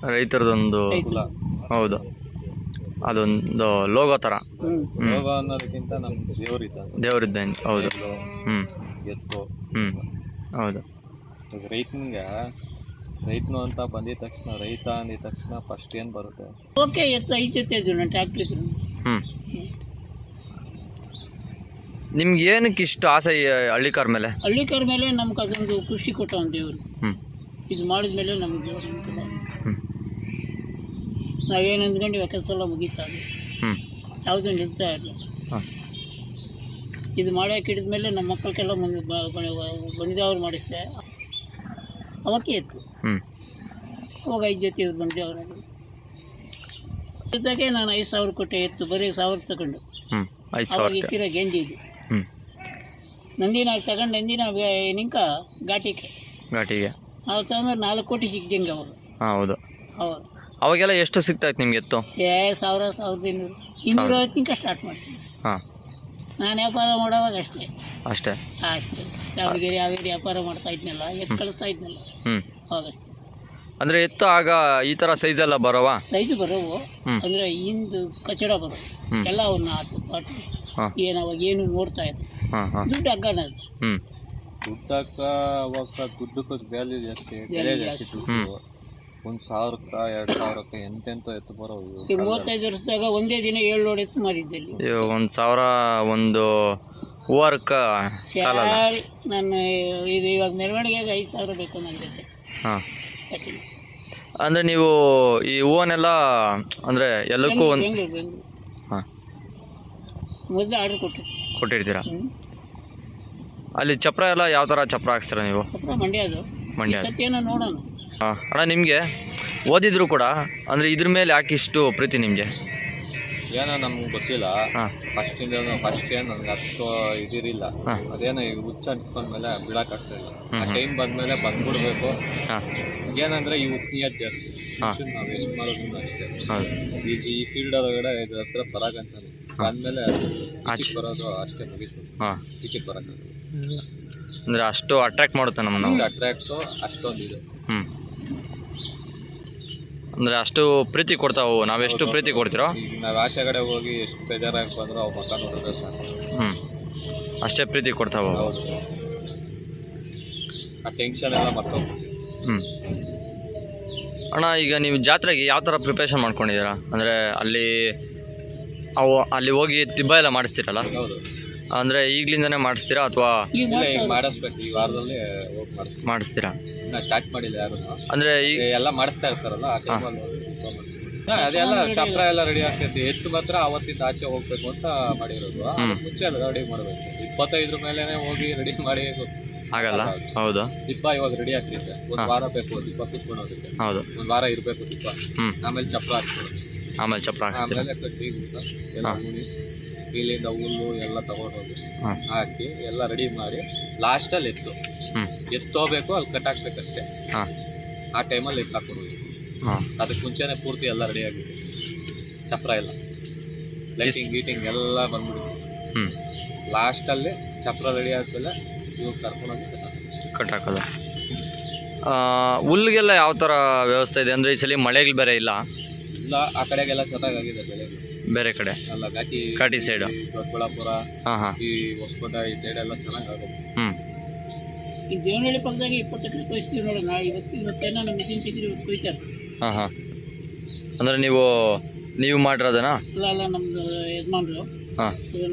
ರೈತರದೊಂದು ಐತಿ ಹೌದು. ಅದೊಂದು ಲೋಗೋ ಥರ ಹ್ಞೂ ಅನ್ನೋದಕ್ಕಿಂತ ನಮ್ಮ ದೇವ್ರು ಇದ್ದಂಗೆ ದೇವರಿದ್ದಂಗೆ ಹೌದು. ಹ್ಞೂ ಎತ್ತು. ಹ್ಞೂ ಹೌದು. ರೈತನಿಗೆ ರೈತನು ಅಂತ ಬಂದಿದ ತಕ್ಷಣ ರೈತ ಅಂದಿದ ತಕ್ಷಣ ಫಸ್ಟ್ ಏನು ಬರುತ್ತೆ? ಓಕೆ ಎತ್ತು ಇದ್ರು. ಹ್ಞೂ ನಿಮ್ಗೆ ಏನಕ್ಕೆ ಇಷ್ಟು ಆಸೆ ಈ ಹಳ್ಳಿಕಾರ್ ಮೇಲೆ? ಹಳ್ಳಿಕರ ಮೇಲೆ ನಮ್ಗೆ ಅದೊಂದು ಖುಷಿ ಕೊಟ್ಟ ಒಂದು ದೇವರು ಇದು ಮಾಡಿದ್ಮೇಲೆ ನಮ್ಗೆ ದೇವರು ನಾವೇನು ಅಂದ್ಕೊಂಡು ಕೆಲಸ ಎಲ್ಲ ಮುಗೀತಾ ಇದೆ. ಹ್ಞೂ ಯಾವುದೂ ನಿಲ್ತಾ ಇರಲಿಲ್ಲ ಹಾಂ. ಇದು ಮಾಡಕ್ಕೆ ಹಿಡಿದ್ಮೇಲೆ ನಮ್ಮ ಮಕ್ಕಳಿಗೆಲ್ಲ ಮುಂದೆ ಬಣಿದವ್ರು ಮಾಡಿಸಿದೆ. ಅವಕ್ಕೆ ಇತ್ತು. ಹ್ಞೂ ಅವಾಗ ಐದು ಜೊತೆ ಇವ್ರು ಬಂದಿದ್ದವ್ರು ಇದ್ದಾಗೆ ನಾನು ಐದು ಸಾವಿರ ಕೊಟ್ಟೆ ಇತ್ತು ಬರೀ ಸಾವಿರ ತಗೊಂಡು. ಐದು ಅವಾಗ ಸಾವಿರಕ್ಕೆ. ಇಕ್ಕಿರೋ ಗೆಂಜಿ ಇದು. ಹ್ಞೂ ನಂದಿನ ತಗೊಂಡು ನಂದಿನ ನಿಂಕ ಘಾಟಿಗೆ. ಘಾಟಿಗೆ. ಅವ್ರು ತಗೊಂಡ್ರೆ ನಾಲ್ಕು ಕೋಟಿ ಸಿಕ್ದಂಗೆ ಅವರು. ಹಾಂ ಹೌದು. ಹೌದು. ಅವಾಗೆಲ್ಲ ಎಷ್ಟು ಸಿಗ್ತಾಯಿತ್ತು ನಿಮ್ಗೆ ಎತ್ತು? ಏ ಸಾವಿರ ಸಾವಿರದ ಇನ್ನೂರು. ಇನ್ನೂರ ಐವತ್ತಿಂಕ ಸ್ಟಾರ್ಟ್ ಮಾಡ್ತೀನಿ ಹಾಂ. ನಾನು ವ್ಯಾಪಾರ ಮಾಡೋವಾಗ ಅಷ್ಟೇ. ಅಷ್ಟೇ. ಅಷ್ಟೇ. ದಾವಣಗೆರೆ ಯಾವ್ಯಾವ ವ್ಯಾಪಾರ ಮಾಡ್ತಾ ಇದ್ನಲ್ಲ ಎತ್ತು ಕಳಿಸ್ತಾ ಇದ್ನಲ್ಲ. ಹ್ಞೂ ಅವಾಗ ಅಂದರೆ ಎತ್ತು ಆಗ ಈ ಥರ ಸೈಜೆಲ್ಲ ಬರೋವಾ? ಸೈಜ್ ಬರೋವು. ಅಂದರೆ ಇಂದು ಕಚಡ ಬರೋ. ಎಲ್ಲ ಅವನ್ನ ಆಟು ಪಾಟು ಹಾಂ ಏನು ಅವಾಗ ಏನು ನೋಡ್ತಾ ಹಾಂ ದುಡ್ಡು ಅಗ್ಗಣ ಅದು. ಹ್ಞೂ ದುಡ್ಡಕ್ಕ ಅವಾಗ ದುಡ್ಡಕ್ಕೆ ವ್ಯಾಲ್ಯೂ ಜಾಸ್ತಿ Value ಬೆಲೆ ಜಾಸ್ತಿ. ಜಾಸ್ತಿ. ದುಡ್ಡು. ಒಂದು ಸಾವಿರಕ್ಕ ಎರಡು ಸಾವಿರಕ್ಕ ಎಂತೆಂತ ಎತ್ತು ಈಗ ಮೂವತ್ತೈದು ವರ್ಷದಾಗ ಒಂದೇ ದಿನ ಏಳು ಲೋಡ್ ಎತ್ತು ಮಾರಿದ್ದಲ್ಲಿ ಇವಾಗ ಒಂದು ಸಾವಿರ ಒಂದು ಹೂವಾರಕ್ಕೆ ನಾನು ನನ್ನ ಇದು ಇವಾಗ ಮೆರವಣಿಗೆಗೆ ಐದು ಸಾವಿರ ಬೇಕು ನನ್ನ ಜೊತೆ ಹಾಂ ಅಂದರೆ ನೀವು ಈ ಹೂವನ್ನೆಲ್ಲ ಅಂದರೆ ಎಲ್ಲಕ್ಕೂ ಒಂದು ಬೆಂಗಳೂರು ಬೆಂಗಳೂರು. ಹಾಂ ಮೊದಲು ಆರ್ಡ್ರ್ ಕೊಟ್ಟು ಕೊಟ್ಟಿರ್ತೀರಾ? ಅಲ್ಲಿ ಚಪ್ರ ಎಲ್ಲ ಯಾವ ಥರ ಚಪ್ರ ಹಾಕ್ಸ್ತೀರಾ ನೀವು? ಅಪ್ಪ ಮಂಡ್ಯ ನೋಡೋಣ. ಅಣ್ಣ ನಿಮಗೆ ಓದಿದ್ರು ಕೂಡ ಅಂದರೆ ಇದ್ರ ಮೇಲೆ ಯಾಕೆ ಇಷ್ಟು ಪ್ರೀತಿ ನಿಮಗೆ? ಏನೋ ನಮ್ಗೆ ಗೊತ್ತಿಲ್ಲ. ಹಾಂ. ಫಸ್ಟಿಂದ ಫಸ್ಟ್ ಏನು ನನ್ಗೆ ಅಷ್ಟು ಇದಿರಿಲ್ಲ. ಅದೇನೋ ಈಗ ಹುಚ್ಚ ಅಂಟಿಸ್ಕೊಂಡ್ಮೇಲೆ ಬಿಡಕ್ಕಾಗ್ತಾ ಇಲ್ಲ. ಟೈಮ್ ಬಂದ್ಮೇಲೆ ಬಂದ್ಬಿಡ್ಬೇಕು. ಹಾಂ. ಏನಂದ್ರೆ ಈ ಉಪ್ನಿಯದ್ ಜಾಸ್ತಿ ಹಾಂ. ನಾವು ಎಷ್ಟು ಮಾಡೋದು ಅಷ್ಟೇ. ಈ ಫೀಲ್ಡ್ ಒಳಗಡೆ ಇದ್ರ ಹತ್ರ ಬರಾಕ್ ಬಂದ್ಮೇಲೆ ಆಚೆ. ಬರೋದು ಅಷ್ಟೇ ಮುಗೀತು ಹಾಂ. ಈಚೆಗೆ ಅಂದರೆ ಅಷ್ಟು ಅಟ್ರಾಕ್ಟ್ ಮಾಡುತ್ತೆ ನಮ್ಮನ್ನು ಅಂದ್ರೆ ಅಟ್ರಾಕ್ಟು ಅಷ್ಟೊಂದು ಇದು. ಹ್ಞೂ ಅಂದರೆ ಅಷ್ಟು ಪ್ರೀತಿ ಕೊಡ್ತಾವು ನಾವೆಷ್ಟು ಪ್ರೀತಿ ಕೊಡ್ತೀರೋ? ಈಗ ನಾವು ಆಚೆ ಕಡೆ ಹೋಗಿ ಎಷ್ಟು ಬೇಜಾರಾಗಿ ಬಂದ್ರು ಅವು ಮಕ್ಕ ನೋಡಿದ್ರೆ ಸಾಕು. ಹ್ಞೂ ಅಷ್ಟೇ ಪ್ರೀತಿ ಕೊಡ್ತಾವು. ಹೌದು. ಆ ಟೆನ್ಷನ್ ಎಲ್ಲ ಮರ್ತೋಗ್ಬಿಡ್ತೀವಿ ಹ್ಞೂ ಅಣ್ಣ ಈಗ ನೀವು ಜಾತ್ರೆಗೆ ಯಾವ ಥರ ಪ್ರಿಪ್ರೇಷನ್ ಮಾಡ್ಕೊಂಡಿದ್ದೀರಾ? ಅಂದರೆ ಅಲ್ಲಿ ಅವು ಅಲ್ಲಿ ಹೋಗಿ ತಿಬ್ಬ ಎಲ್ಲ ಮಾಡಿಸ್ತೀರಲ್ಲ? ಹೌದು. ಅಂದರೆ ಈಗಲಿಂದನೇ ಮಾಡಿಸ್ತೀರಾ ಅಥವಾ ಈಗ ಇಲ್ಲ ಈಗ ಮಾಡಿಸ್ಬೇಕು ಈ ವಾರದಲ್ಲಿ ಹೋಗಿ ಮಾಡಿಸ್ತೀವಿ. ಮಾಡಿಸ್ತೀರಾ? ಇನ್ನ ಸ್ಟಾರ್ಟ್ ಮಾಡಿಲ್ಲ ಯಾರು. ಅಂದರೆ ಈಗ ಎಲ್ಲ ಮಾಡಿಸ್ತಾ ಇರ್ತಾರಲ್ಲ ಆ ಟೈಮಲ್ಲಿ ಹಾ, ಅದೆಲ್ಲ ಚಪ್ರ ಎಲ್ಲ ರೆಡಿ ಆಗ್ತೈತಿ. ಎತ್ತು ಮಾತ್ರ ಅವತ್ತಿಂದ ಆಚೆ ಹೋಗ್ಬೇಕು ಅಂತ ಮಾಡಿರೋದು. ಅದಕ್ಕೆ ಮುಂಚೆ ರೆಡಿ ಮಾಡಬೇಕು. ಇಪ್ಪತ್ತೈದ್ರ ಮೇಲೆನೆ ಹೋಗಿ ರೆಡಿ ಮಾಡಿ ಆಗಲ್ಲ? ಹೌದು. ದಿಬ್ಬ ಇವಾಗ ರೆಡಿ ಆಗ್ತೈತೆ. ಒಂದ್ ವಾರ ಬೇಕು ದಿಬ್ಬ ಕುತ್ಕೊಳ್ಳೋದಕ್ಕೆ ಹೌದು. ಒಂದ್ ವಾರ ಇರಬೇಕು ದಿಬ್ಬ ಹ್ಮ್. ಆಮೇಲೆ ಚಪ್ರ ಹಾಕ್ಬೋದು ಆಮೇಲೆ ಚಪ್ಪರ ಹಾಕ್ಸ್ತೀರಾ? ಆಮೇಲೆ ಎಲ್ಲ ಇಲ್ಲಿಂದ ಹುಲ್ಲು ಎಲ್ಲ ತಗೊಂಡೋಗಿ ಹಾ. ಹಾಕಿ ಎಲ್ಲ ರೆಡಿ ಮಾಡಿ ಲಾಸ್ಟಲ್ಲಿ ಎತ್ತು. ಹ್ಞೂ ಎತ್ತೋಬೇಕು ಅಲ್ಲಿ ಕಟ್ ಹಾಕ್ಬೇಕಷ್ಟೇ ಹಾಂ. ಆ ಟೈಮಲ್ಲಿ ಎತ್ತು ಹಾಕೊಡೋದು ಹಾಂ. ಅದಕ್ಕೆ ಮುಂಚೆನೆ ಪೂರ್ತಿ ಎಲ್ಲ ರೆಡಿ ಆಗಿದೆ ಚಪ್ರ ಎಲ್ಲ. ಲೈಟಿಂಗ್ ಗೀಟಿಂಗ್ ಎಲ್ಲ ಬಂದ್ಬಿಡುತ್ತೆ. ಹ್ಞೂ ಲಾಸ್ಟಲ್ಲಿ ಚಪ್ರ ರೆಡಿ ಆದ್ಮೇಲೆ ಇವ್ರು ಕರ್ಕೊಂಡೋಗಿ ಕಟ್ ಹಾಕೋದು. ಆ, ಹುಲ್ಗೆಲ್ಲ ಯಾವ ಥರ ವ್ಯವಸ್ಥೆ ಇದೆ? ಅಂದರೆ ಈ ಸಲ ಮಳೆಗಳು ಬೇರೆ ಇಲ್ಲ. ಇಲ್ಲ ಆ ಕಡೆಗೆಲ್ಲ ಚೆನ್ನಾಗಾಗಿದೆ ಬೆಳೆ. ಬೇರೆ ಕಡೆ? ಎಲ್ಲ ಘಾಟಿ ಕಾಟಿ ಸೈಡು ದೊಡ್ಡಬಳ್ಳಾಪುರ ಹಾಂ ಹಾಂ. ಈ ಹೊಸಕೋಟೆ ಈ ಸೈಡ್ ಎಲ್ಲ ಚೆನ್ನಾಗಾಗುತ್ತೆ. ಹ್ಞೂ ಈ ದೇವನಹಳ್ಳಿ ಪಕ್ಕದಾಗ ಇಪ್ಪತ್ತು ಎಕರೆ ಕೊಯ್ಸ್ತೀವಿ ನೋಡಿ ನಾಳೆ ಇವತ್ತು ಇವತ್ತೇನೋ ನಮ್ಮ ಮಿಷಿನ್ ಸಿಕ್ಕಿದ್ರೆ ಇವತ್ತು ಕೊಯ್ತಾರೆ ಹಾಂ ಹಾಂ. ಅಂದರೆ ನೀವು ನೀವು ಮಾಡಿರೋದನಾ? ಇಲ್ಲ ಅಲ್ಲ ನಮ್ದು ಯಜಮಾನ್ರು. ಹಾಂ. ಇದು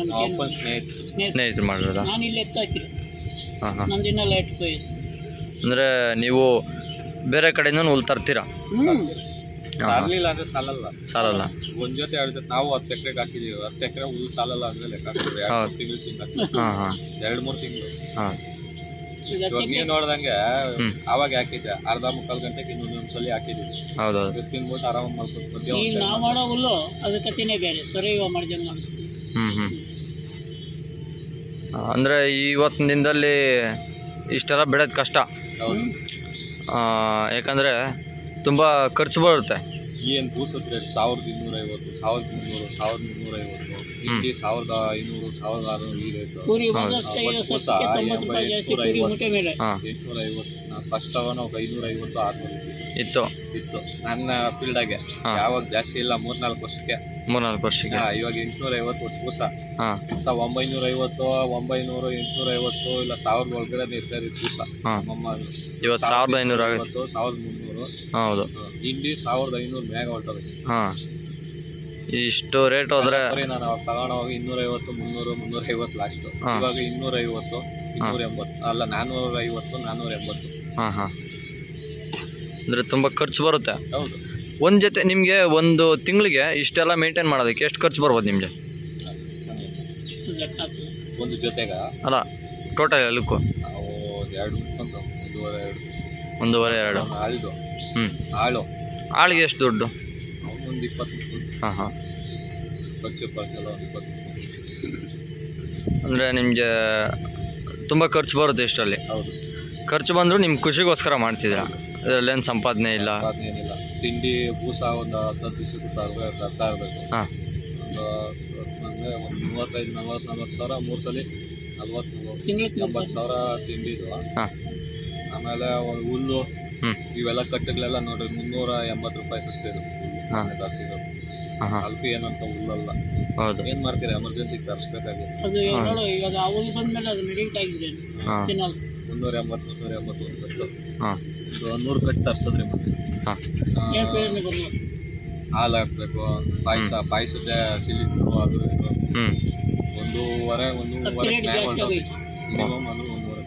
ಸ್ನೇಹಿತರು. ಮಾಡಿರೋದಾ? ನಾನು ಇಲ್ಲಿ ಎತ್ತು ಹಾಕಿರಿ ಹಾಂ ಹಾಂ. ನಂದು ಇನ್ನೂ ಲೈಟ್ ಕೊಯ್ಸ್ ಅಂದರೆ ನೀವು ಬೇರೆ ಕಡೆಯಿಂದ ಹುಲ್ ತರ್ತೀರಾ? ಹ್ಞೂ ಅಂದ್ರೆ ಸಾಲಲ್ಲ. ಸಾಲಲ್ಲ. ಒಂದ್ ಜೊತೆ ಎರಡು ಜೊತೆ ನಾವು ಹತ್ತು ಎಕರೆಗೆ ಹಾಕಿದೀವಿ ಹತ್ತು ಎಕರೆ ಹುಲ್ಲು ಸಾಲಲ್ಲ ಅಂದ್ರೆ ಲೆಕ್ಕ ಎರಡು ಹೌದು. ತಿಂಗಳು ತಿಂಗಳು ಹಾಂ ಹಾಂ. ಎರಡು ಮೂರು ತಿಂಗಳು. ಹಾಂ. ಈಗ ಇವಾಗ ನೀವು ನೋಡ್ದಂಗೆ ಹ್ಮ್. ಅವಾಗ ಹಾಕಿದ್ದೆ. ಅರ್ಧ ಮುಕ್ಕಾಲು ಗಂಟೆಗೆ ಇನ್ನೊಂದೊಂದ್ಸಲಿ ಹಾಕಿದ್ವಿ. ಹೌದೌದು. ಇದು ತಿನ್ಬಿಟ್ಟು ಆರಾಮ ಮಾಡ್ಕೊಂಡು ಮಧ್ಯ ಈಗ ನಾವು ಮಾಡೋ ಹುಲ್ಲು ಅದ್ರ ಕಥೆನೇ ಬೇರೆ. ಸೊರೆಯುವ ಮಾಡ್ದಂಗೆ ಅನಿಸ್ತು ಹ್ಞೂ ಹ್ಞೂ ಅಂದರೆ ಇವತ್ತಿನ ದಿನದಲ್ಲಿ ಇಷ್ಟೆಲ್ಲ ಬೆಳೆದ್ ಕಷ್ಟ. ಯಾಕಂದರೆ ತುಂಬ ಖರ್ಚು ಬರುತ್ತೆ. ಏನ್ ಕೂಸುತ್ತೆ ಸಾವಿರದ ಇನ್ನೂರ ಐವತ್ತು ಸಾವಿರದ ಮುನ್ನೂರು ಸಾವಿರದ ಮುನ್ನೂರ ಐವತ್ತು ಇಲ್ಲಿ ಸಾವಿರದ ಐನೂರು ಸಾವಿರದ ಆರುನೂರು ಈ ರೇಟು. ಎಂಟ್ನೂರ ಐವತ್ತು. ನಾನು ಫಸ್ಟ್ ತಗೊಂಡು ಐನೂರ ಐವತ್ತು ಆರುನೂರು ಇತ್ತು. ಇತ್ತು. ನನ್ನ ಫೀಲ್ಡಾಗೆ. ಯಾವಾಗ ಜಾಸ್ತಿ ಇಲ್ಲ ಮೂರ್ನಾಲ್ಕು ವರ್ಷಕ್ಕೆ. ಮೂರ್ನಾಲ್ಕು ವರ್ಷಕ್ಕೆ. ಹಾ, ಇವಾಗ ಎಂಟ್ನೂರ ಐವತ್ತು ವರ್ಷ ಕೂಸ ಒಂಬೈನೂರ ಐವತ್ತು ಒಂಬೈನೂರು ಎಂಟುನೂರ ಐವತ್ತು ಇಲ್ಲ ಸಾವಿರದ ಒಳಗಡೆ ಇರ್ತಾರೆ ಕೂಸ. ಹಾಂ. ನಮ್ಮ ಇವತ್ತು ಸಾವಿರದ ಐನೂರ ಐವತ್ತು ಸಾವಿರದ ಮುನ್ನೂರು. ಹೌದು. ಇಲ್ಲಿ ಸಾವಿರದ ಐನೂರು ಮ್ಯಾಗ ಹೊರಟೋದು ಹಾಂ. ಇಷ್ಟು ರೇಟ್ ಹೋದ್ರೆ ನಾನು ಅವಾಗ ತಗೊಂಡವಾಗ ಇನ್ನೂರೈವತ್ತು ಮುನ್ನೂರು ಮುನ್ನೂರ ಐವತ್ತು ಲಾಸ್ಟ್ ಇವಾಗ ಇನ್ನೂರ ಐವತ್ತು ಇನ್ನೂರ ಎಂಬತ್ತು ಅಲ್ಲ ನಾನ್ನೂರ ಐವತ್ತು ನಾನ್ನೂರ ಎಂಬತ್ತು ಹಾಂ ಹಾಂ. ಅಂದರೆ ತುಂಬ ಖರ್ಚು ಬರುತ್ತೆ. ಹೌದು. ಒಂದು ಜೊತೆ ನಿಮಗೆ ಒಂದು ತಿಂಗಳಿಗೆ ಇಷ್ಟೆಲ್ಲ ಮೇಂಟೈನ್ ಮಾಡೋದಕ್ಕೆ ಎಷ್ಟು ಖರ್ಚು ಬರ್ಬೋದು ನಿಮಗೆ? ಒಂದು ಜೊತೆಗ? ಅಲ್ಲ ಟೋಟಲ್ ಎಲ್ಲಕ್ಕೂ ನಾವು ಎರಡು ಒಂದೂವರೆ ಎರಡು. ಒಂದೂವರೆ ಎರಡು. ಆಳ್ದು ಹ್ಞೂ ಆಳು. ಆಳಿಗೆ ಎಷ್ಟು ದುಡ್ಡು? ಒಂದು ಇಪ್ಪತ್ತು. ಹಾಂ ಹಾಂ. ಖರ್ಚು ಖರ್ಚೆಲ್ಲ ಒಂದು ಇಪ್ಪತ್ತು. ಅಂದರೆ ನಿಮಗೆ ತುಂಬ ಖರ್ಚು ಬರುತ್ತೆ ಇಷ್ಟರಲ್ಲಿ? ಹೌದು. ಖರ್ಚು ಬಂದರೂ ನಿಮ್ಮ ಖುಷಿಗೋಸ್ಕರ ಮಾಡ್ತಿದ್ದೀರಾ? ಇದರಲ್ಲೇನು ಸಂಪಾದನೆ ಇಲ್ಲ? ಸಂಪಾದನೆ ಏನಿಲ್ಲ. ತಿಂಡಿ ಬೂಸ ಒಂದು ಹತ್ತು ದಿವಸಕ್ಕೆ ತರಬೇಕು ತರ್ತಾ ಇರಬೇಕು ಹಾಂ. ಒಂದು ಒಂದು ಮೂವತ್ತೈದು ನಲ್ವತ್ತು ನಲ್ವತ್ತು ಸಾವಿರ ಮೂರು ಸಲ ನಲ್ವತ್ತು ಎಂಬತ್ತು ಸಾವಿರ ತಿಂಡಿದು ಹಾಂ. ಆಮೇಲೆ ಒಂದು ಹುಲ್ಲು ಇವೆಲ್ಲ ಕಟ್ಟುಗಳೆಲ್ಲ ನೋಡ್ರಿ ಮುನ್ನೂರ ಎಂಬತ್ತು ರೂಪಾಯಿ ಸಿಗ್ತದೆ. ಹುಲ್ಲು ಹಾಂ. ಅಲ್ಪ ಏನಂತ ಹುಲ್ಲಲ್ಲ ಹೌದು. ಏನು ಮಾಡ್ತೀರಿ? ಎಮರ್ಜೆನ್ಸಿ ತರಿಸ್ಬೇಕಾಗಿದೆ ಅದು ನೋಡು ಇವಾಗ ಆ ಹುಲ್ ಬಂದ್ಮೇಲೆ ಅದು ನಡೀತಾ ಇದ್ರೆ ಹಾಂ. ತಿನ್ನಲ್ಲ. ಮುನ್ನೂರ ಎಂಬತ್ತು ಮುನ್ನೂರ ಎಂಬತ್ತು ಒಂದು ಕಟ್ಟು ನೂರು ಕಟ್ಟು ತರಿಸಿದ್ರಿ ಮತ್ತೆ. ಹಾಂ. ಆ, ಏನು ಪ್ರಯೋಜನ ಬರಲ್ಲ ಹಾಲು ಹಾಕ್ಬೇಕು ಪಾಯಸ ಪಾಯಸದ ಸಿಲಿಂಡ್ರು ಅದು ಇದು. ಒಂದೂವರೆ ಒಂದೂವರೆ ಒಂದೂವರೆ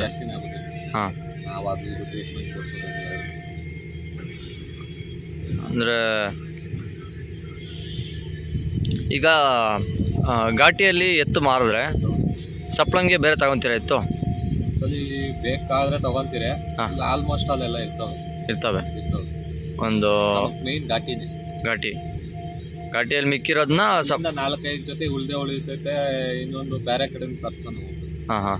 ಜಾಸ್ತಿನೇ ಆಗುತ್ತೆ. ಹಾಂ. ಅದು ಇದು ಟ್ರೀಟ್ಮೆಂಟ್ ಕೊಡ್ಸೋದು ಅಂದರೆ ಈಗ ಘಾಟಿಯಲ್ಲಿ ಎತ್ತು ಮಾರಿದ್ರೆ ಸಪ್ಳಂಗೆ ಬೇರೆ ತಗೊತೀರಾ ಎತ್ತು? ಅಲ್ಲಿ ಬೇಕಾದ್ರೆ ತಗೊಂತೀರಿ. ಆಲ್ಮೋಸ್ಟ್ ಅಲ್ಲೆಲ್ಲ ಇರ್ತವೆ. ಇರ್ತವೆ. ಒಂದು ಮೇನ್ ಘಾಟಿನೇ. ಘಾಟಿ. ಘಾಟಿಯಲ್ಲಿ ಮಿಕ್ಕಿರೋದನ್ನ ಸಪ್ ನಾಲ್ಕೈದು ಜೊತೆ ಉಳ್ದೆ ಉಳಿತೈತೆ ಇನ್ನೊಂದು ಬೇರೆ ಕಡೆ ತರ್ಸ್ತಾನೆ ಹಾಂ ಹಾಂ.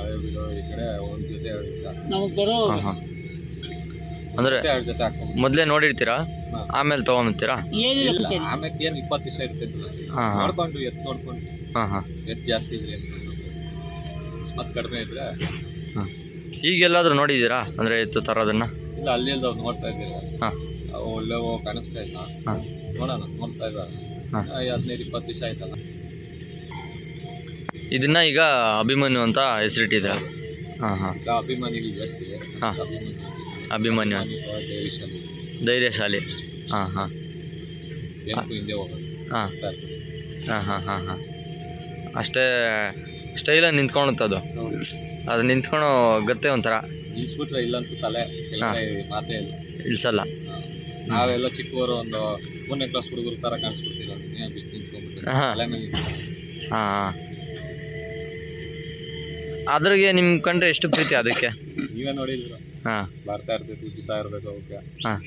ಹಳೆ ಮೊದ್ಲೇ ಈ ಕಡೆ ಒಂದ್ ಜೊತೆ ಎರಡು ಜೊತೆ ನಮಗೆ ಬರೋ ಹಾಂ ಹಾಂ. ಅಂದರೆ ಎರಡು ಜೊತೆ ಹಾಕೊಂಡು ಮೊದಲೇ ನೋಡಿರ್ತೀರಾ? ಹಾ. ಆಮೇಲೆ ತೊಗೊಂಬತ್ತೀರಾ ಏನಿಲ್ಲ ಇಲ್ಲ ಆಮೇಲೆ ಏನು ಇಪ್ಪತ್ತು ದಿವಸ ಇರ್ತೈತಿಲ್ಲ ಹಾಂ ಹಾಂ. ನೋಡ್ಕೊಂಡು ಎತ್ತು ನೋಡ್ಕೊಂಡು. ಹಾಂ ಹಾಂ. ಎತ್ತು ಜಾಸ್ತಿ ಇದ್ರೆ ಮತ್ತೆ ಕಡಿಮೆ ಇದ್ರೆ ಹಾಂ. ಈಗೆಲ್ಲಾದರೂ ನೋಡಿದ್ದೀರಾ? ಅಂದರೆ ಎತ್ತು ತರೋದನ್ನು? ಇಲ್ಲ ಅಲ್ಲಿ ಇಲ್ದವ್ ನೋಡ್ತಾ ಇದ್ದೀರ? ಹಾಂ. ಅವು ಒಳ್ಳೆವು ಕಾಣಿಸ್ತಾ ಇಲ್ಲ. ಹಾಂ. ನೋಡೋಣ ನೋಡ್ತಾ ಇದ್ದಾರೆ. ಹಾಂ. ಹದಿನೈದು ಇಪ್ಪತ್ತು ದಿವಸ ಆಯ್ತಲ್ಲ. ಇದನ್ನ ಈಗ ಅಭಿಮನ್ಯು ಅಂತ ಹೆಸರಿಟ್ಟಿದ್ದೀರಾ ಹಾಂ ಹಾಂ. ಅಭಿಮಾನಿಗಳು ಜಾಸ್ತಿ ಹಾಂ. ಅಭಿಮಾನಿ ಅಭಿಮನ್ಯು ಧೈರ್ಯಶಾಲಿ. ಹಾಂ ಹಾಂ. ಹಾಂ. ಹಾಂ ಹಾಂ ಹಾಂ ಹಾಂ. ಅಷ್ಟೇ ಸ್ಟೈಲಾಗಿ ನಿಂತ್ಕೊಳುತ್ತೆ ಅದು. ಅದು ನಿಂತ್ಕೊಂಡು ಗತ್ತೆ ಒಂಥರ. ಇಲ್ಲ ಅಂತ ತಲೆ ಮಾತೇ ಇಲ್ಲ. ಇಳಿಸಲ್ಲ. ನಾವೆಲ್ಲ ಚಿಕ್ಕವರು ಒಂದು ಮೂರನೇ ಕ್ಲಾಸ್ ಹುಡುಗರು ಥರ ಕಾಣಿಸ್ಬಿಡ್ತೀರ. ಹಾಂ ಹಾಂ. ಅದ್ರಿಗೆ ನಿಮ್ಮ ಕಂಡ್ರೆ ಎಷ್ಟು ಪ್ರೀತಿ ಅದಕ್ಕೆ? ನೀವೇ ನೋಡಿದ್ರು ಹಾಂ. ಬರ್ತಾ ಇರ್ಬೇಕು ಉಜ್ಜುತ್ತಾ ಇರ್ಬೇಕು ಅವಕ್ಕೆ ಹಾಂ.